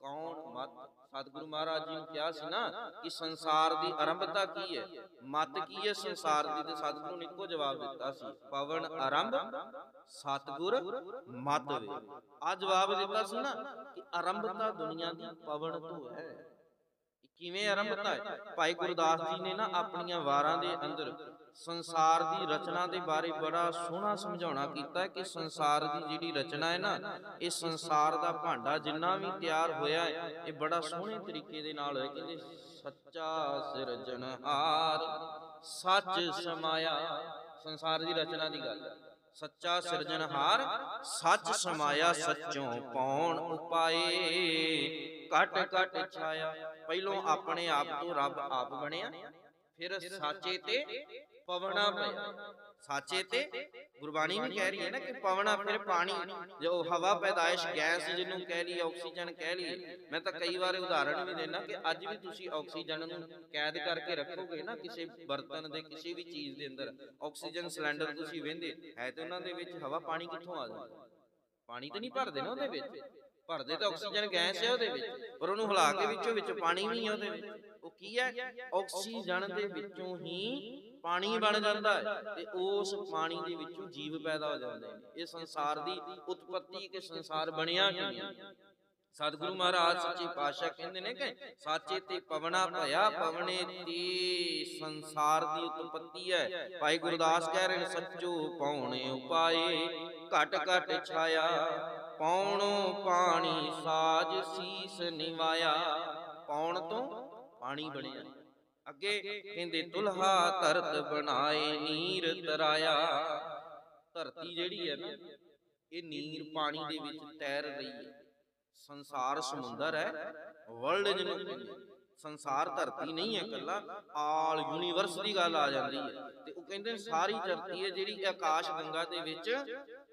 ਕੌਣ ਮਤ? ਸਤਿਗੁਰੂ ਮਹਾਰਾਜ ਜੀ ਨੂੰ ਕਿਹਾ ਸੀ ਨਾ ਕਿ ਸੰਸਾਰ ਦੀ ਆਰੰਭਤਾ ਕੀ ਹੈ? ਮਤ ਕੀ ਹੈ ਸੰਸਾਰ ਦੀ? ਤੇ ਸਤਿਗੁਰੂ ਨੇ ਇੱਕੋ ਜਵਾਬ ਦਿੱਤਾ ਸੀ ਪਵਨ ਆਰੰਭ ਸਤਿਗੁਰ ਮਤ ਵੇ। ਆ ਜਵਾਬ ਦਿੱਤਾ ਸੀ ਨਾ ਕਿ ਆਰੰਭਤਾ ਦੁਨੀਆ ਦੀ ਪਵਨ ਤੋਂ ਹੈ। ਕਿਵੇਂ ਆਰੰਭਤਾ ਹੈ? ਭਾਈ ਗੁਰਦਾਸ ਜੀ ਨੇ ਨਾ ਆਪਣੀਆਂ ਵਾਰਾਂ ਦੇ ਅੰਦਰ ਸੰਸਾਰ ਦੀ ਰਚਨਾ ਦੇ ਬਾਰੇ ਬੜਾ ਸੋਹਣਾ ਸਮਝਾਉਣਾ ਕੀਤਾ ਕਿ ਸੰਸਾਰ ਦੀ ਜਿਹੜੀ ਰਚਨਾ ਹੈ ਨਾ, ਇਹ ਸੰਸਾਰ ਦਾ ਭਾਂਡਾ ਜਿੰਨਾ ਵੀ ਤਿਆਰ ਹੋਇਆ ਹੈ, ਇਹ ਬੜਾ ਸੋਹਣੇ ਤਰੀਕੇ ਦੇ ਨਾਲ ਹੋਇਆ ਕਹਿੰਦੇ ਸੱਚਾ ਸਿਰਜਣਹਾਰ, ਸੱਚ ਸਮਾਇਆ। ਸੰਸਾਰ ਦੀ ਰਚਨਾ ਦੀ ਗੱਲ ਹੈ। ਸੱਚਾ ਸਿਰਜਣਹਾਰ, ਸੱਚ ਸਮਾਇਆ, ਸੱਚੋਂ ਪੌਣ ਉਪਾਏ। ਕਟ ਕਟ ਛਾਇਆ। ਪਹਿਲੋਂ ਆਪਣੇ ਆਪ ਤੋਂ ਰੱਬ ਆਪ ਬਣਿਆ, ਫਿਰ ਸਾਚੇ ਤੇ ਪਵਣਾ ਪਿਆ ਸਾਚੇ ਤੇ ਗੁਰਬਾਣੀ ਵੀ ਕਹਿ ਰਹੀ ਹੈ ਨਾ ਕਿ ਪਵਨਾ ਫਿਰ ਪਾਣੀ ਜੋ ਹਵਾ ਪੈਦਾਇਸ਼ ਗੈਸ ਜਿਹਨੂੰ ਕਹਿ ਲਈ ਆਕਸੀਜਨ ਕਹਿ ਲਈ ਮੈਂ ਤਾਂ ਕਈ ਵਾਰ ਉਦਾਹਰਣ ਵੀ ਦੇਣਾ ਕਿ ਅੱਜ ਵੀ ਤੁਸੀਂ ਆਕਸੀਜਨ ਨੂੰ ਕੈਦ ਕਰਕੇ ਰੱਖੋਗੇ ਨਾ ਕਿਸੇ ਬਰਤਨ ਦੇ ਕਿਸੇ ਵੀ ਚੀਜ਼ ਦੇ ਅੰਦਰ ਆਕਸੀਜਨ ਸਿਲੰਡਰ ਤੁਸੀਂ ਵੇਂਦੇ ਹੈ ਤੇ ਉਹਨਾਂ ਦੇ ਵਿੱਚ ਹਵਾ ਪਾਣੀ ਕਿੱਥੋਂ ਆ ਜਾਂਦਾ? ਪਾਣੀ ਤਾਂ ਨਹੀਂ ਭਰਦੇ ਨਾ ਉਹਦੇ ਵਿੱਚ। ਭਰਦੇ ਤਾਂ ਆਕਸੀਜਨ ਗੈਸ ਹੈ ਉਹਦੇ ਵਿੱਚ ਪਰ ਉਹਨੂੰ ਹਿਲਾ ਕੇ ਵਿੱਚੋਂ ਵਿੱਚ ਪਾਣੀ ਵੀ ਹੈ ਉਹਦੇ ਵਿੱਚ। ਉਹ ਕੀ ਹੈ? ਆਕਸੀਜਨ ਦੇ ਵਿੱਚੋਂ ਹੀ ਪਾਣੀ ਬਣ ਜਾਂਦਾ ਹੈ ਤੇ ਉਸ ਪਾਣੀ ਦੇ ਵਿੱਚੋਂ ਜੀਵ ਪੈਦਾ ਹੋ ਜਾਂਦੇ ਨੇ। ਇਹ ਸੰਸਾਰ ਦੀ ਉਤਪਤੀ ਕਿ ਸੰਸਾਰ ਬਣਿਆ ਕਿਵੇਂ ਸਤਿਗੁਰੂ ਮਹਾਰਾਜ ਸੱਚੇ ਪਾਤਸ਼ਾਹ ਕਹਿੰਦੇ ਨੇ ਕਿ ਸਾਚੇ ਤੇ ਪਵਨਾ ਭਇਆ, ਪਵਨੇ ਤੇ ਸੰਸਾਰ ਦੀ ਉਤਪਤੀ ਹੈ। ਭਾਈ ਗੁਰਦਾਸ ਕਹਿ ਰਹੇ ਨੇ, ਸੱਚੋ ਪਾਉਣੇ ਉਪਾਏ, ਘਟ ਘਟ ਛਾਇਆ ਪੌਣੋ ਪਾਣੀ ਸਾਜ ਸੀਸ ਨਿਵਾਇਆ, ਪਾਉਣ ਤੋਂ ਪਾਣੀ ਬਣਿਆ। ਅੱਗੇ ਕਹਿੰਦੇ ਤੁਲਹਾ ਧਰਤ ਬਣਾਏ ਨੀਰ ਤਰਾਇਆ। ਧਰਤੀ ਜਿਹੜੀ ਹੈ ਨਾ ਇਹ ਨੀਰ ਪਾਣੀ ਦੇ ਵਿੱਚ ਤੈਰ ਰਹੀ ਹੈ। ਸੰਸਾਰ ਸਮੁੰਦਰ ਹੈ। ਵਰਲਡ ਜਿਹਨੂੰ ਕਹਿੰਦੇ ਸੰਸਾਰ ਧਰਤੀ ਨਹੀਂ ਹੈ ਇਕੱਲਾ। ਆਲ ਯੂਨੀਵਰਸ ਦੀ ਗੱਲ ਆ ਜਾਂਦੀ ਹੈ। ਤੇ ਉਹ ਕਹਿੰਦੇ ਸਾਰੀ ਧਰਤੀ ਹੈ ਜਿਹੜੀ ਆਕਾਸ਼ ਗੰਗਾ ਦੇ ਵਿੱਚ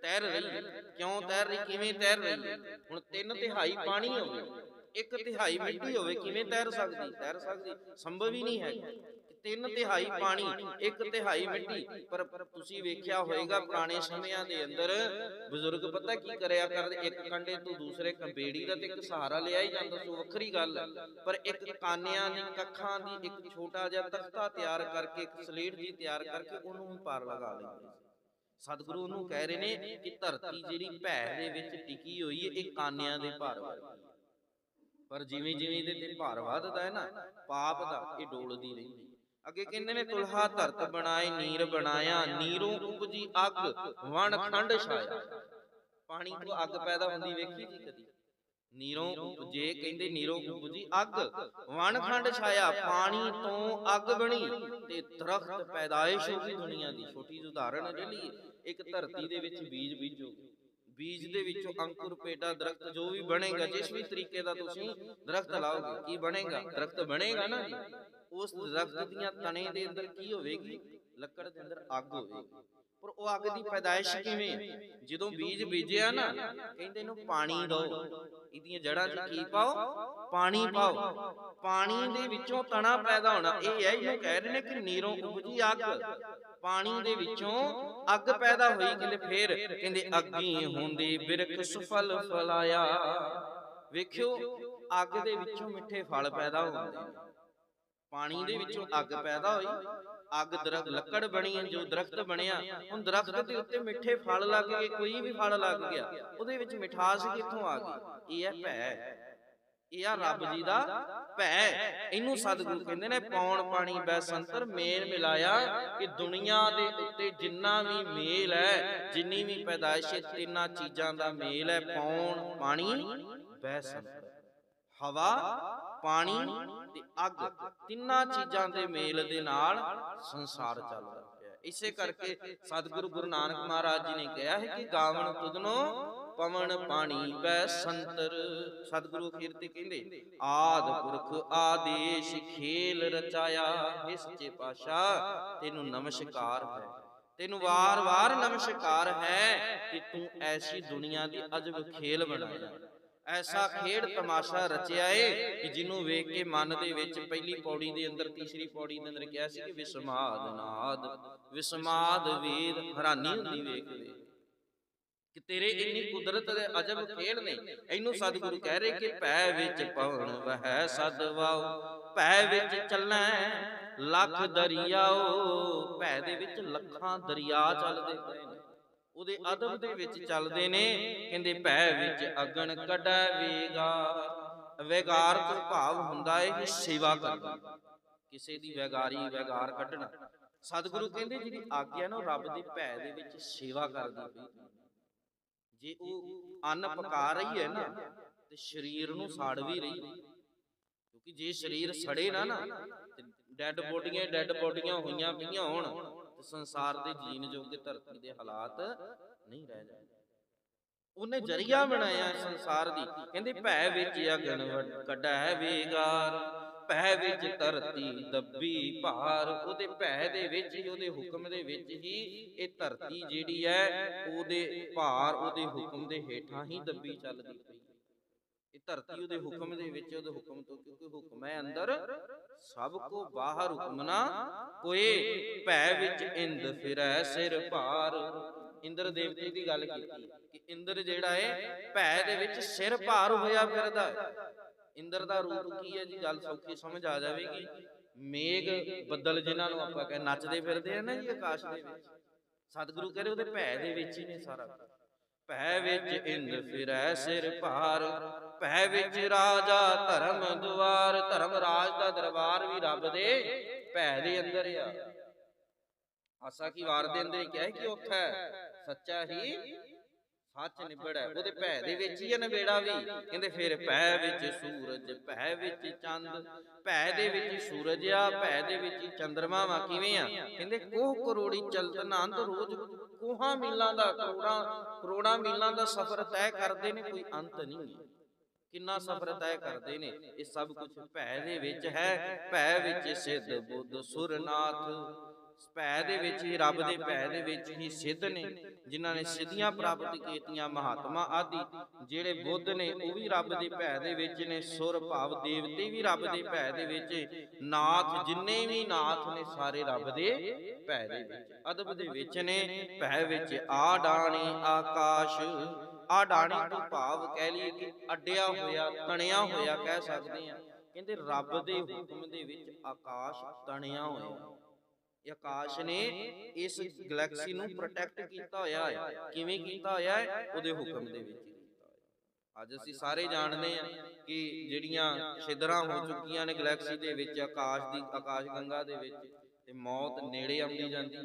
ਤੈਰ ਰਹੀ ਹੈ। ਕਿਉਂ ਤੈਰ ਰਹੀ? ਕਿਵੇਂ ਤੈਰ ਰਹੀ? ਹੈ ਹੁਣ ਤਿੰਨ ਤਿਹਾਈ ਪਾਣੀ ਹੋਵੇ ਇੱਕ ਤਿਹਾਈ ਮਿੱਟੀ ਹੋਵੇ ਕਿਵੇਂ ਤੈਰ ਸਕਦੀ ਤੈਰ ਸਕਦੀ ਸੰਭਵ ਹੀ ਨਹੀਂ ਹੈ ਤਿੰਨ ਤਿਹਾਈ ਪਾਣੀ ਇੱਕ ਤਿਹਾਈ ਮਿੱਟੀ। ਪਰ ਤੁਸੀਂ ਵੇਖਿਆ ਹੋਵੇਗਾ ਪੁਰਾਣੇ ਸਮਿਆਂ ਦੇ ਅੰਦਰ ਬਜ਼ੁਰਗ ਪਤਾ ਕੀ ਕਰਿਆ ਕਰਦੇ ਇੱਕ ਕੰਡੇ ਤੋਂ ਦੂਸਰੇ ਕੰਬੇੜੀ ਦਾ ਤੇ ਇੱਕ ਸਹਾਰਾ ਲਿਆ ਹੀ ਜਾਂਦਾ ਸੋ ਵੱਖਰੀ ਗੱਲ। ਪਰ ਇੱਕ ਕਾਨਿਆਂ ਦੀ ਕੱਖਾਂ ਦੀ ਇੱਕ ਛੋਟਾ ਜਿਹਾ ਤਖਤਾ ਤਿਆਰ ਕਰਕੇ ਇੱਕ ਸਲੇਟ ਜੀ ਤਿਆਰ ਕਰਕੇ ਉਹਨੂੰ ਪਾਰ ਲਗਾ ਲੈਂਦੇ ਸਤਿਗੁਰੂ ਉਹਨੂੰ ਕਹਿ ਰਹੇ ਨੇ ਕਿ ਧਰਤੀ ਜਿਹੜੀ ਭੈ ਦੇ ਵਿੱਚ ਟਿਕੀ ਹੋਈ ਹੈ ਇਹ ਕਾਨਿਆਂ ਦੇ ਭਾਰ ਹੈ। ਪਰ ਜਿਵੇਂ ਜਿਵੇਂ ਇਹਦੇ ਤੇ ਭਾਰ ਵੱਧਦਾ ਹੈ ਨਾ ਪਾਪ ਦਾ ਇਹ ਡੋਲਦੀ ਰਹਿੰਦੀ ਅੱਗੇ ਕਹਿੰਦੇ ਨੇ ਤੁਲਹਾ ਧਰਤ ਬਣਾਏ ਨੀਰ ਬਣਾਇਆ ਨੀਰੋਂ ਉਪਜੀ ਅੱਗ ਵਣ ਖੰਡ ਛਾਇਆ। ਪਾਣੀ ਤੋਂ ਅੱਗ ਪੈਦਾ ਹੁੰਦੀ ਵੇਖੀ ਜੀ ਕਦੀ? ਨੀਰੋਂ ਉਪਜੇ ਕਹਿੰਦੇ ਨੀਰੋਂ ਉਪਜੀ ਅੱਗ ਵਣ ਖੰਡ ਛਾਇਆ ਪਾਣੀ ਤੋਂ ਅੱਗ ਬਣੀ ਤੇ ਦਰਖਤ ਪੈਦਾਇਸ਼ ਹੋ ਗਈ ਦੁਨੀਆ ਦੀ। ਛੋਟੀ ਜਿਹੀ ਉਦਾਹਰਣ ਲੈ ਲਈਏ ਇੱਕ ਧਰਤੀ ਦੇ ਵਿੱਚ ਬੀਜ ਬੀਜੋ। ਬੀਜ ਦੇ ਵਿੱਚੋਂ ਅੰਕੁਰ ਪੇਡਾ ਦਰਖਤ ਜੋ ਵੀ ਬਣੇਗਾ ਜਿਸ ਵੀ ਤਰੀਕੇ ਦਾ ਤੁਸੀਂ ਦਰਖਤ ਲਾਓਗੇ ਕੀ ਬਣੇਗਾ? ਦਰਖਤ ਬਣੇਗਾ ਨਾ ਜੀ। ਉਸ ਦਰਖਤ ਦੀਆਂ ਤਣੇ ਦੇ ਅੰਦਰ ਕੀ ਹੋਵੇਗੀ? ਲੱਕੜ ਦੇ ਅੰਦਰ ਅੱਗ ਹੋਵੇਗੀ। ਪਰ ਉਹ ਅੱਗ ਦੀ ਪੈਦਾਇਸ਼ ਕਿਵੇਂ? ਜਦੋਂ ਬੀਜ ਬੀਜਿਆ ਨਾ ਕਹਿੰਦੇ ਇਹਨੂੰ ਪਾਣੀ ਦਿਓ। ਇਹਦੀਆਂ ਜੜ੍ਹਾਂ 'ਚ ਕੀ ਪਾਓ? ਪਾਣੀ ਪਾਓ। ਪਾਣੀ ਦੇ ਵਿੱਚੋਂ ਤਣਾ ਪੈਦਾ ਹੋਣਾ। ਇਹ ਹੈ ਇਹਨੂੰ ਕਹਿ ਰਹੇ ਨੇ ਕਿ ਨੀਰੋਂ ਉਪਜੀ ਅੱਗ। ਪਾਣੀ ਦੇ ਵਿੱਚੋਂ ਅੱਗ ਪੈਦਾ ਹੋਈ ਕਹਿੰਦੇ ਫੇਰ ਕਹਿੰਦੇ ਅੱਗੀ ਹੁੰਦੀ ਬਿਰਖ ਸੁਫਲ ਫਲਾਇਆ। ਵੇਖਿਓ ਅੱਗ ਦੇ ਵਿੱਚੋਂ ਮਿੱਠੇ ਫਲ ਪੈਦਾ ਹੁੰਦੇ ਪਾਣੀ ਦੇ ਵਿੱਚੋਂ ਅੱਗ ਪੈਦਾ ਹੋਈ। ਅੱਗ ਦਰਖਤ ਲੱਕੜ ਬਣੀ ਜੋ ਦਰਖਤ ਬਣਿਆ ਹੁਣ ਦਰਖਤ ਦੇ ਉੱਤੇ ਮਿੱਠੇ ਫਲ ਲੱਗ ਗਏ ਕੋਈ ਵੀ ਫਲ ਲੱਗ ਗਿਆ। ਉਹਦੇ ਵਿੱਚ ਮਿਠਾਸ ਕਿੱਥੋਂ ਆ ਗਈ? ਇਹ ਹੈ ਭੈ। ਇਹ ਆ ਰੱਬ ਜੀ ਦਾ ਭੈ। ਇਹਨੂੰ ਸਤਿਗੁਰੂ ਕਹਿੰਦੇ ਨੇ, ਪੌਣ ਪਾਣੀ ਬੈ ਸੰਤਰ ਮੇਲ ਮਿਲਾਇਆ ਕਿ ਦੁਨੀਆ ਦੇ ਉੱਤੇ ਜਿੰਨਾ ਵੀ ਮੇਲ ਹੈ, ਜਿੰਨੀ ਵੀ ਪੈਦਾਇਸ਼ ਹੈ, ਤਿੰਨਾਂ ਚੀਜ਼ਾਂ ਦਾ ਮੇਲ ਹੈ, ਪੌਣ ਪਾਣੀ ਬੈ ਸੰਤਰ ਹਵਾ, ਪਾਣੀ ਤੇ ਅੱਗ, ਤਿੰਨਾਂ ਚੀਜ਼ਾਂ ਦੇ ਮੇਲ ਦੇ ਨਾਲ ਸੰਸਾਰ ਚੱਲਦਾ ਪਿਆ। ਇਸੇ ਕਰਕੇ ਸਤਿਗੁਰੂ ਗੁਰੂ ਨਾਨਕ ਮਹਾਰਾਜ ਜੀ ਨੇ ਕਿਹਾ ਹੈ ਕਿ ਗਾਵਣ ਤੁਧਨੋ ਪਵਨ ਪਾਣੀ ਬੈ ਸੰਤਰ। ਸਤਿਗੁਰੂ ਕੀਰਤੀ ਕਹਿੰਦੇ, ਆਦ ਪੁਰਖ ਆਦੇਸ਼ ਖੇਲ ਰਚਾਇਆ हे ਸੱਚੇ ਪਾਤਸ਼ਾਹ, ਤੈਨੂੰ ਨਮਸਕਾਰ ਹੈ। ਤੈਨੂੰ ਵਾਰ-ਵਾਰ ਨਮਸਕਾਰ ਹੈ ਕਿ ਤੂੰ ਐਸੀ ਦੁਨੀਆ ਦੀ ਅਜਬ ਖੇਲ ਬਣਾਇਆ। ਐਸਾ ਖੇਡ ਤਮਾਸ਼ਾ ਰਚਿਆ ਏ ਕਿ ਜਿਹਨੂੰ ਵੇਖ ਕੇ ਮਨ ਦੇ ਵਿੱਚ ਪਹਿਲੀ ਪੌੜੀ ਦੇ ਅੰਦਰ, ਤੀਸਰੀ ਪੌੜੀ ਦੇ ਅੰਦਰ ਕਿਹਾ ਸੀ ਕਿ ਵਿਸਮਾਦ ਨਾਦ। ਵਿਸਮਾਦ ਵੇਦ ਹੈਰਾਨੀ ਹੁੰਦੀ ਵੇਖ ਕੇ। ਕਿ ਤੇਰੇ ਇੰਨੀ ਕੁਦਰਤ ਦੇ ਅਜਬ ਖੇਡ ਨੇ ਇਹਨੂੰ ਸਤਿਗੁਰੂ ਕਹਿ ਰਹੇ ਕਿ ਭੈ ਵਿੱਚ ਪਵਨ ਵਹਿ ਸਦਵਾਉ ਭੈ ਵਿੱਚ ਚੱਲੈ ਲੱਖ ਦਰਿਆਓ ਭੈ ਦੇ ਵਿੱਚ ਲੱਖਾਂ ਦਰਿਆ ਚੱਲਦੇ ਪਏ ਨੇ। ਉਹਦੇ ਅਦਬ ਦੇ ਵਿੱਚ ਚੱਲਦੇ ਨੇ ਕਹਿੰਦੇ ਭੈ ਵਿੱਚ ਅਗਨ ਕੱਢੈ ਵੇਗਾਰ ਵੇਗਾਰ ਤੋਂ ਭਾਵ ਹੁੰਦਾ ਹੈ ਕਿ ਸੇਵਾ ਕਰਨਾ। ਕਿਸੇ ਦੀ ਵੈਗਾਰੀ ਵੈਗਾਰ ਕੱਢਣਾ। ਸਤਿਗੁਰੂ ਕਹਿੰਦੇ ਜਿਹੜੀ ਆਗਿਆ ਨਾ ਰੱਬ ਦੇ ਭੈ ਦੇ ਵਿੱਚ ਸੇਵਾ ਕਰਦੀ ਪਈ। ਜੇ ਉਹ ਅੰਨ ਪਕਾ ਰਹੀ ਹੈ ਨਾ ਤੇ ਸਰੀਰ ਨੂੰ ਸਾੜ ਵੀ ਰਹੀ ਹੈ। ਕਿਉਂਕਿ ਜੇ ਸਰੀਰ ਸੜੇ ਨਾ ਨਾ ਤੇ ਡੈੱਡ ਬੋਡੀਆਂ ਡੈੱਡ ਬੋਡੀਆਂ ਹੋਈਆਂ ਪਈਆਂ ਹੋਣ ਤੇ ਸੰਸਾਰ ਦੇ ਜੀਣ ਜੋਗੇ ਧਰਤੀ ਦੇ ਹਾਲਾਤ ਨਹੀਂ ਰਹਿ ਜਾਂਦੇ। ਉਹਨੇ ਜਰੀਆ ਬਣਾਇਆ ਸੰਸਾਰ ਦੀ। ਕਹਿੰਦੇ ਭੈ ਵਿੱਚ ਅਗਨ ਕੱਢਾ ਹੈ ਵੇਗਾਰ। ਭੈ ਵਿੱਚ ਧਰਤੀ ਦੱਬੀ ਭਾਰ ਉਹਦੇ ਭੈ ਦੇ ਵਿੱਚ ਹੀ ਉਹਦੇ ਹੁਕਮ ਦੇ ਵਿੱਚ ਹੀ ਇਹ ਧਰਤੀ ਜਿਹੜੀ ਹੈ ਉਹਦੇ ਭਾਰ ਉਹਦੇ ਹੁਕਮ ਦੇ ਹੇਠਾਂ ਹੀ ਦੱਬੀ ਚੱਲਦੀ ਪਈ। ਇਹ ਧਰਤੀ ਉਹਦੇ ਹੁਕਮ ਦੇ ਵਿੱਚ ਉਹਦੇ ਹੁਕਮ ਤੋਂ ਕਿਉਂਕਿ ਹੁਕਮ ਹੈ ਅੰਦਰ ਸਭ ਕੋ ਬਾਹਰ ਹੁਕਮਨਾ ਕੋਏ ਭੈ ਵਿੱਚ ਇੰਦ ਫਿਰੈ ਸਿਰ ਭਾਰ। ਇੰਦਰ ਦੇਵਤੇ ਦੀ ਗੱਲ ਕੀਤੀ ਕਿ ਇੰਦਰ ਜਿਹੜਾ ਹੈ ਭੈ ਦੇ ਵਿੱਚ ਸਿਰ ਭਾਰ ਹੋਇਆ ਫਿਰਦਾ ਹੈ। ਇੰਦਰ ਦਾ ਰੂਪ ਕੀ ਹੈ ਜੀ? ਗੱਲ ਸੌਖੀ ਸਮਝ ਆ ਜਾਵੇਗੀ। ਮੇਘ ਬੱਦਲ ਜਿਨ੍ਹਾਂ ਨੂੰ ਆਪਾਂ ਕਹੇ ਨੱਚਦੇ ਫਿਰਦੇ ਆ ਨਾ ਜੀ, ਆਕਾਸ਼ ਦੇ ਵਿੱਚ। ਸਤਿਗੁਰੂ ਕਹਿੰਦੇ ਉਹਦੇ ਭੈ ਦੇ ਵਿੱਚ ਹੀ ਨੇ ਸਾਰਾ। ਭੈ ਵਿੱਚ ਇੰਦ ਫਿਰੈ ਸਿਰ ਭਾਰ, ਭੈ ਵਿੱਚ ਰਾਜਾ ਧਰਮ ਦੁਆਰ, ਧਰਮ ਰਾਜ ਦਾ ਦਰਬਾਰ ਵੀ ਰੱਬ ਦੇ ਭੈ ਦੇ ਅੰਦਰ ਆ। ਆਸਾ ਕੀ ਵਾਰ ਦੇ ਅੰਦਰ ਹੀ ਕਿਹਾ ਕਿ ਉੱਥੇ ਸੱਚਾ ਹੀ ਸੱਚ ਨਿਬੜੈ ਉਹਦੇ ਭੈ ਦੇ ਵਿੱਚ ਹੀ ਨਵੇੜਾ ਵੀ। ਕਹਿੰਦੇ ਫਿਰ ਭੈ ਵਿੱਚ ਸੂਰਜ ਭੈ ਵਿੱਚ ਚੰਦ। ਭੈ ਦੇ ਵਿੱਚ ਸੂਰਜ ਆ ਭੈ ਦੇ ਵਿੱਚ ਹੀ ਚੰਦਰਮਾ ਵਾ ਕਿਵੇਂ ਆ? ਕਹਿੰਦੇ ਕੋਹ ਕਰੋੜੀ ਚਲਤ ਨੰਦ ਰੋਜ਼ ਕੋਹਾਂ ਮੀਲਾਂ ਦਾ ਕਰੋੜਾਂ ਕਰੋੜਾਂ ਮੀਲਾਂ ਦਾ ਸਫ਼ਰ ਤੈਅ ਕਰਦੇ ਨੇ ਕੋਈ ਅੰਤ ਨਹੀਂ ਹੈ। ਕਿੰਨਾ ਸਫ਼ਰ ਤੈਅ ਕਰਦੇ ਨੇ? ਇਹ ਸਭ ਕੁਝ ਭੈ ਦੇ ਵਿੱਚ ਹੈ। ਭੈ ਵਿੱਚ ਸਿੱਧ ਬੁੱਧ ਸੁਰਨਾਥ। ਭੈ ਦੇ ਵਿੱਚ ਹੀ, ਰੱਬ ਦੇ ਭੈ ਦੇ ਵਿੱਚ ਹੀ ਸਿੱਧ ਨੇ, ਜਿਨ੍ਹਾਂ ਨੇ ਸਿੱਧੀਆਂ ਪ੍ਰਾਪਤ ਕੀਤੀਆਂ ਮਹਾਤਮਾ ਆਦਿ, ਜਿਹੜੇ ਬੁੱਧ ਨੇ, ਉਹ ਵੀ ਰੱਬ ਦੇ ਭੈ ਦੇ ਵਿੱਚ ਨੇ, ਸੁਰ ਭਾਵ ਦੇਵਤੇ ਵੀ ਰੱਬ ਦੇ ਭੈ ਦੇ ਵਿੱਚ, ਨਾਥ ਜਿੰਨੇ ਵੀ ਨਾਥ ਨੇ, ਸਾਰੇ ਰੱਬ ਦੇ ਭੈ ਦੇ ਵਿੱਚ। ਅਦਬ ਦੇ ਵਿੱਚ ਨੇ, ਭੈ ਵਿੱਚ ਆ ਡਾਣੀ ਆਕਾਸ਼ ਆ ਡਾਣੀ ਤੋਂ ਭਾਵ ਕਹਿ ਲਈਏ ਕਿ ਅੱਡਿਆ ਹੋਇਆ, ਤਣਿਆ ਹੋਇਆ ਕਹਿ ਸਕਦੇ ਆ ਕਹਿੰਦੇ ਰੱਬ ਦੇ ਹੁਕਮ ਦੇ ਵਿੱਚ ਆਕਾਸ਼ ਤਣਿਆ ਹੋਇਆ। ਆਕਾਸ਼ ਨੇ ਇਸ ਗੈਲੈਕਸੀ ਨੂੰ ਪ੍ਰੋਟੈਕਟ ਕੀਤਾ ਹੋਇਆ ਹੈ। ਕਿਵੇਂ ਕੀਤਾ ਹੋਇਆ ਹੈ? ਉਹਦੇ ਹੁਕਮ ਦੇ ਵਿੱਚ। ਅੱਜ ਅਸੀਂ ਸਾਰੇ ਜਾਣਦੇ ਹਾਂ ਕਿ ਜਿਹੜੀਆਂ ਛਿਦਰਾਂ ਹੋ ਚੁੱਕੀਆਂ ਨੇ ਗੈਲੈਕਸੀ ਦੇ ਵਿੱਚ ਆਕਾਸ਼ ਦੀ ਆਕਾਸ਼ ਗੰਗਾ ਦੇ ਵਿੱਚ ਤੇ ਮੌਤ ਨੇੜੇ ਆਉਂਦੀ ਜਾਂਦੀ। ਹੈ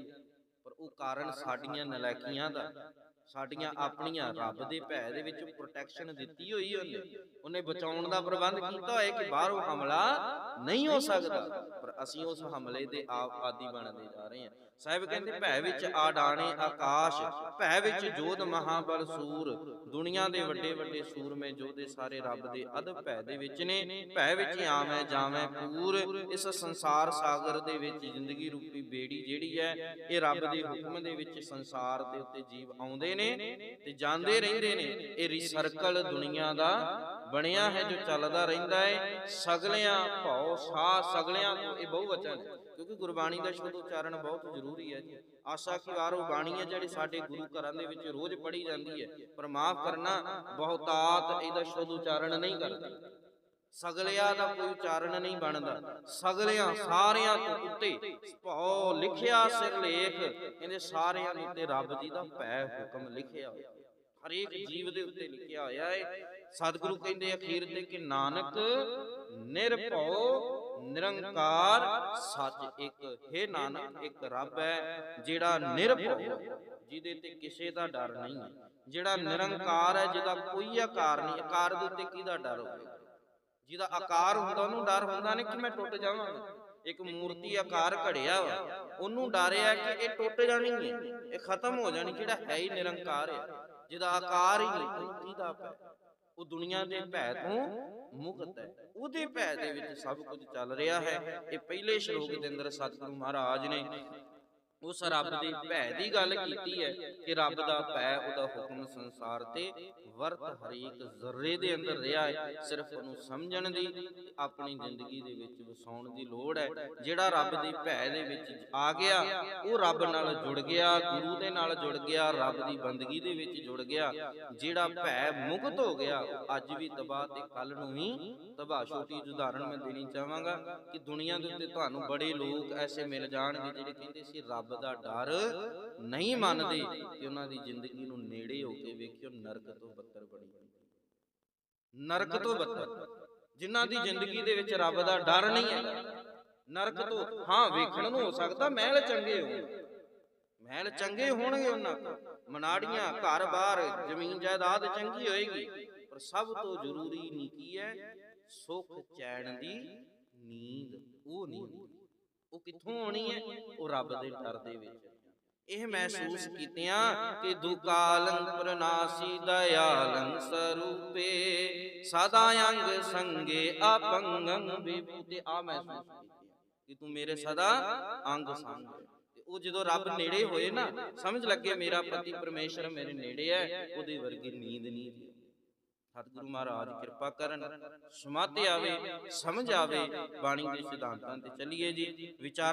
ਪਰ ਉਹ ਕਾਰਨ ਸਾਡੀਆਂ ਨਲਾਇਕੀਆਂ ਦਾ। ਸਾਡੀਆਂ ਆਪਣੀਆਂ ਰੱਬ ਦੇ ਭੈ ਦੇ ਵਿੱਚ ਪ੍ਰੋਟੈਕਸ਼ਨ ਦਿੱਤੀ ਹੋਈ ਉਹਨੇ। ਉਹਨੇ ਬਚਾਉਣ ਦਾ ਪ੍ਰਬੰਧ ਕੀਤਾ ਹੋਇਆ ਕਿ ਬਾਹਰੋਂ ਹਮਲਾ ਨਹੀਂ ਹੋ ਸਕਦਾ। ਪਰ ਅਸੀਂ ਉਸ ਹਮਲੇ ਦੇ ਆਪ ਆਦੀ ਬਣਦੇ ਜਾ ਰਹੇ ਹਾਂ। ਸਾਹਿਬ ਕਹਿੰਦੇ ਭੈ ਵਿੱਚ ਆਡਾਣੇ ਆਕਾਸ਼ ਭੈ ਵਿੱਚ ਜੋਧ ਮਹਾਬਲ ਸੂਰ। ਦੁਨੀਆ ਦੇ ਵੱਡੇ ਵੱਡੇ ਸੂਰਮੇ ਜੋਧੇ ਸਾਰੇ ਰੱਬ ਦੇ ਅਦਬ ਭੈ ਦੇ ਵਿੱਚ ਨੇ। ਭੈ ਵਿੱਚ ਆਵੇਂ ਜਾਵੇਂ ਪੂਰ। ਇਸ ਸੰਸਾਰ ਸਾਗਰ ਦੇ ਵਿੱਚ ਜ਼ਿੰਦਗੀ ਰੂਪੀ ਬੇੜੀ ਜਿਹੜੀ ਹੈ ਇਹ ਰੱਬ ਦੇ ਹੁਕਮ ਦੇ ਵਿੱਚ ਸੰਸਾਰ ਦੇ ਉੱਤੇ ਜੀਵ ਆਉਂਦੇ ਨੇ ਤੇ ਜਾਂਦੇ ਰਹਿੰਦੇ ਨੇ। ਇਹ ਰੀਸਰਕਲ ਦੁਨੀਆ ਦਾ ਬਣਿਆ ਹੈ, ਜੋ ਚੱਲਦਾ ਰਹਿੰਦਾ ਹੈ। ਸਗਲਿਆਂ ਭਉ ਸਾਹ ਸਗਲਿਆਂ ਤੋਂ ਇਹ ਬਹੁਵਚਨ ਹੈ। ਕਿਉਂਕਿ ਗੁਰਬਾਣੀ ਦਾ ਸ਼ਬਦ ਉਚਾਰਨ ਬਹੁਤ ਜ਼ਰੂਰੀ ਹੈ ਜੀ। ਆਸਾ ਕੀ ਵਾਰ ਉਹ ਬਾਣੀ ਹੈ ਜਿਹੜੀ ਸਾਡੇ ਗੁਰੂ ਘਰਾਂ ਦੇ ਵਿੱਚ ਰੋਜ਼ ਪੜ੍ਹੀ ਜਾਂਦੀ ਹੈ। ਪਰ ਮਾਫ ਕਰਨਾ, ਬਹੁਤਾਤ ਇਹਦਾ ਸ਼ਬਦ ਉਚਾਰਨ ਨਹੀਂ ਕਰਦੇ। ਸਗਲਿਆ ਦਾ ਕੋਈ ਉਚਾਰਨ ਨਹੀਂ ਬਣਦਾ। ਸਗਲਿਆਂ ਸਾਰਿਆਂ ਤੋਂ ਉੱਤੇ ਭਉ ਲਿਖਿਆ ਸਿਰ ਲੇਖ ਇਹਦੇ ਸਾਰਿਆਂ ਦੇ ਉੱਤੇ ਰੱਬ ਜੀ ਦਾ ਭੈ ਹੁਕਮ ਲਿਖਿਆ ਹੋਇਆ। ਹਰੇਕ ਜੀਵ ਦੇ ਉੱਤੇ ਲਿਖਿਆ ਹੋਇਆ ਹੈ ਸਤਿਗੁਰੂ ਕਹਿੰਦੇ ਅਖੀਰ ਤੇ ਕਿ ਨਾਨਕ ਨਿਰਭਉ, ਨਿਰੰਕਾਰ ਸੱਚ ਇੱਕ। ਹੈ ਨਾਨਕ, ਇੱਕ ਰੱਬ ਹੈ ਜਿਹੜਾ ਨਿਰਭਉ, ਜਿਹਦੇ ਤੇ ਕਿਸੇ ਦਾ ਡਰ ਨਹੀਂ। ਹੈ ਜਿਹੜਾ ਨਿਰੰਕਾਰ ਹੈ, ਜਿਹਦਾ ਕੋਈ ਆਕਾਰ ਨਹੀਂ। ਆਕਾਰ ਦੇ ਉੱਤੇ ਕਿਹਦਾ ਡਰ ਹੋਵੇਗਾ ਜਿਹਦਾ ਆਕਾਰ ਹੁੰਦਾ, ਉਹਨੂੰ ਡਰ ਹੁੰਦਾ ਨਹੀਂ ਕਿ ਮੈਂ ਟੁੱਟ ਜਾਵਾਂਗਾ। ਇੱਕ ਮੂਰਤੀ ਆਕਾਰ ਘੜਿਆ ਉਹਨੂੰ ਡਰ ਕਿ ਇਹ ਟੁੱਟ ਜਾਣੀ ਹੈ ਇਹ ਖਤਮ ਹੋ ਜਾਣੀ, ਜਿਹੜਾ ਹੈ ਹੀ ਨਿਰੰਕਾਰ ਹੈ ਜਿਹਦਾ ਆਕਾਰ ਹੀ ਨਹੀਂ ਉਹਨੂੰ ਭੈ ਉਹ ਦੁਨੀਆ ਦੇ ਭੈ ਤੋਂ ਮੁਕਤ ਹੈ। ਉਹਦੇ ਭੈ ਦੇ ਵਿੱਚ ਸਭ ਕੁਝ ਚੱਲ ਰਿਹਾ ਹੈ। ਇਹ ਪਹਿਲੇ ਸ਼ਲੋਕ ਦੇ ਅੰਦਰ ਸਤਿਗੁਰੂ ਮਹਾਰਾਜ ਨੇ ਉਸ ਰੱਬ ਦੇ ਭੈ ਦੀ ਗੱਲ ਕੀਤੀ ਹੈ ਕਿ ਰੱਬ ਦਾ ਭੈ ਉਹਦਾ ਹੁਕਮ ਸੰਸਾਰ ਤੇ ਵਰਤ ਹਰੇਕ ਜ਼ਰਰੇ ਦੇ ਅੰਦਰ ਰਿਹਾ ਹੈ, ਸਿਰਫ ਉਹਨੂੰ ਸਮਝਣ ਦੀ ਆਪਣੀ ਜ਼ਿੰਦਗੀ ਦੇ ਵਿੱਚ ਵਸਾਉਣ ਦੀ ਲੋੜ ਹੈ। ਜਿਹੜਾ ਰੱਬ ਦੇ ਭੈ ਦੇ ਵਿੱਚ ਆ ਗਿਆ, ਉਹ ਰੱਬ ਨਾਲ ਜੁੜ ਗਿਆ, ਗੁਰੂ ਦੇ ਨਾਲ ਜੁੜ ਗਿਆ, ਰੱਬ ਦੀ ਬੰਦਗੀ ਦੇ ਵਿੱਚ ਜੁੜ ਗਿਆ। ਜਿਹੜਾ ਭੈ ਮੁਕਤ ਹੋ ਗਿਆ ਅੱਜ ਵੀ ਤਬਾਹ ਤੇ ਕੱਲ ਨੂੰ ਵੀ ਤਬਾਹ। ਛੋਟੀ ਉਦਾਹਰਣ ਮੈਂ ਦੇਣੀ ਚਾਹਾਂਗਾ ਕਿ ਦੁਨੀਆ ਦੇ ਉੱਤੇ ਤੁਹਾਨੂੰ ਬੜੇ ਲੋਕ ਐਸੇ ਮਿਲ ਜਾਣਗੇ ਜਿਹੜੇ ਕਹਿੰਦੇ ਸੀ, ਰੱਬ ਦਾ ਡਰ ਨਹੀਂ ਮੰਨਦੇ ਕਿ ਉਹਨਾਂ ਦੀ ਜ਼ਿੰਦਗੀ ਨੂੰ ਨੇੜੇ ਹੋ ਕੇ ਵੇਖਿਓ ਨਰਕ ਤੋਂ ਬੱਤਰ ਬਣੀ ਹੈ। ਨਰਕ ਤੋਂ ਬੱਤਰ। ਜਿਨ੍ਹਾਂ ਦੀ ਜ਼ਿੰਦਗੀ ਦੇ ਵਿੱਚ ਰੱਬ ਦਾ ਡਰ ਨਹੀਂ ਹੈਗਾ ਨਰਕ ਤੋਂ ਹਾਂ ਵੇਖਣ ਨੂੰ ਹੋ ਸਕਦਾ ਮਹਿਲ ਚੰਗੇ ਹੋਣ। ਮਹਿਲ ਚੰਗੇ ਹੋਣਗੇ ਉਹਨਾਂ ਕੋਲ। ਮਨਾੜੀਆਂ ਘਰ-ਬਾਰ ਜ਼ਮੀਨ ਜਾਇਦਾਦ ਚੰਗੀ ਹੋਏਗੀ। ਪਰ ਸਭ ਤੋਂ ਜ਼ਰੂਰੀ ਨੀ ਕੀ ਹੈ ਸੁੱਖ ਚੈਨ ਦੀ ਨੀਂਦ। ਉਹ ਨਹੀਂ ਹੁੰਦੀ ਉਹ ਕਿੱਥੋਂ ਆਉਣੀ ਹੈ ਉਹ ਰੱਬ ਦੇ ਡਰ ਦੇ ਵਿੱਚ। ਇਹ ਮਹਿਸੂਸ ਕੀਤਿਆਂ ਕਿ ਦੁਕਾਲੰ ਪ੍ਰਨਾਸੀ ਦਇਆਲੰ ਸਰੂਪੇ। ਸਦਾ ਅੰਗ ਸੰਗੇ ਆਪੰਗੰ ਵਿਭੂਤੇ ਆ ਮਹਿਸੂਸ ਕੀਤਿਆਂ ਕਿ ਤੂੰ ਮੇਰੇ ਸਦਾ ਅੰਗ ਸੰਗ। ਤੇ ਉਹ ਜਦੋਂ ਰੱਬ ਨੇੜੇ ਹੋਏ ਨਾ ਸਮਝ ਲੱਗੇ ਮੇਰਾ ਪਤੀ ਪਰਮੇਸ਼ਰ ਮੇਰੇ ਨੇੜੇ ਹੈ ਉਹਦੇ ਵਰਗੀ ਨੀਂਦ ਨਹੀਂ। ਸਤਿਗੁਰੂ ਮਹਾਰਾਜ ਕਿਰਪਾ ਕਰਨ ਸਮਤ ਆਵੇ ਸਮਝ ਆਵੇ ਬਾਣੀ ਦੇ ਸਿਧਾਂਤਾਂ ਤੇ ਚੱਲੀਏ ਜੀ। ਵਿਚਾਰ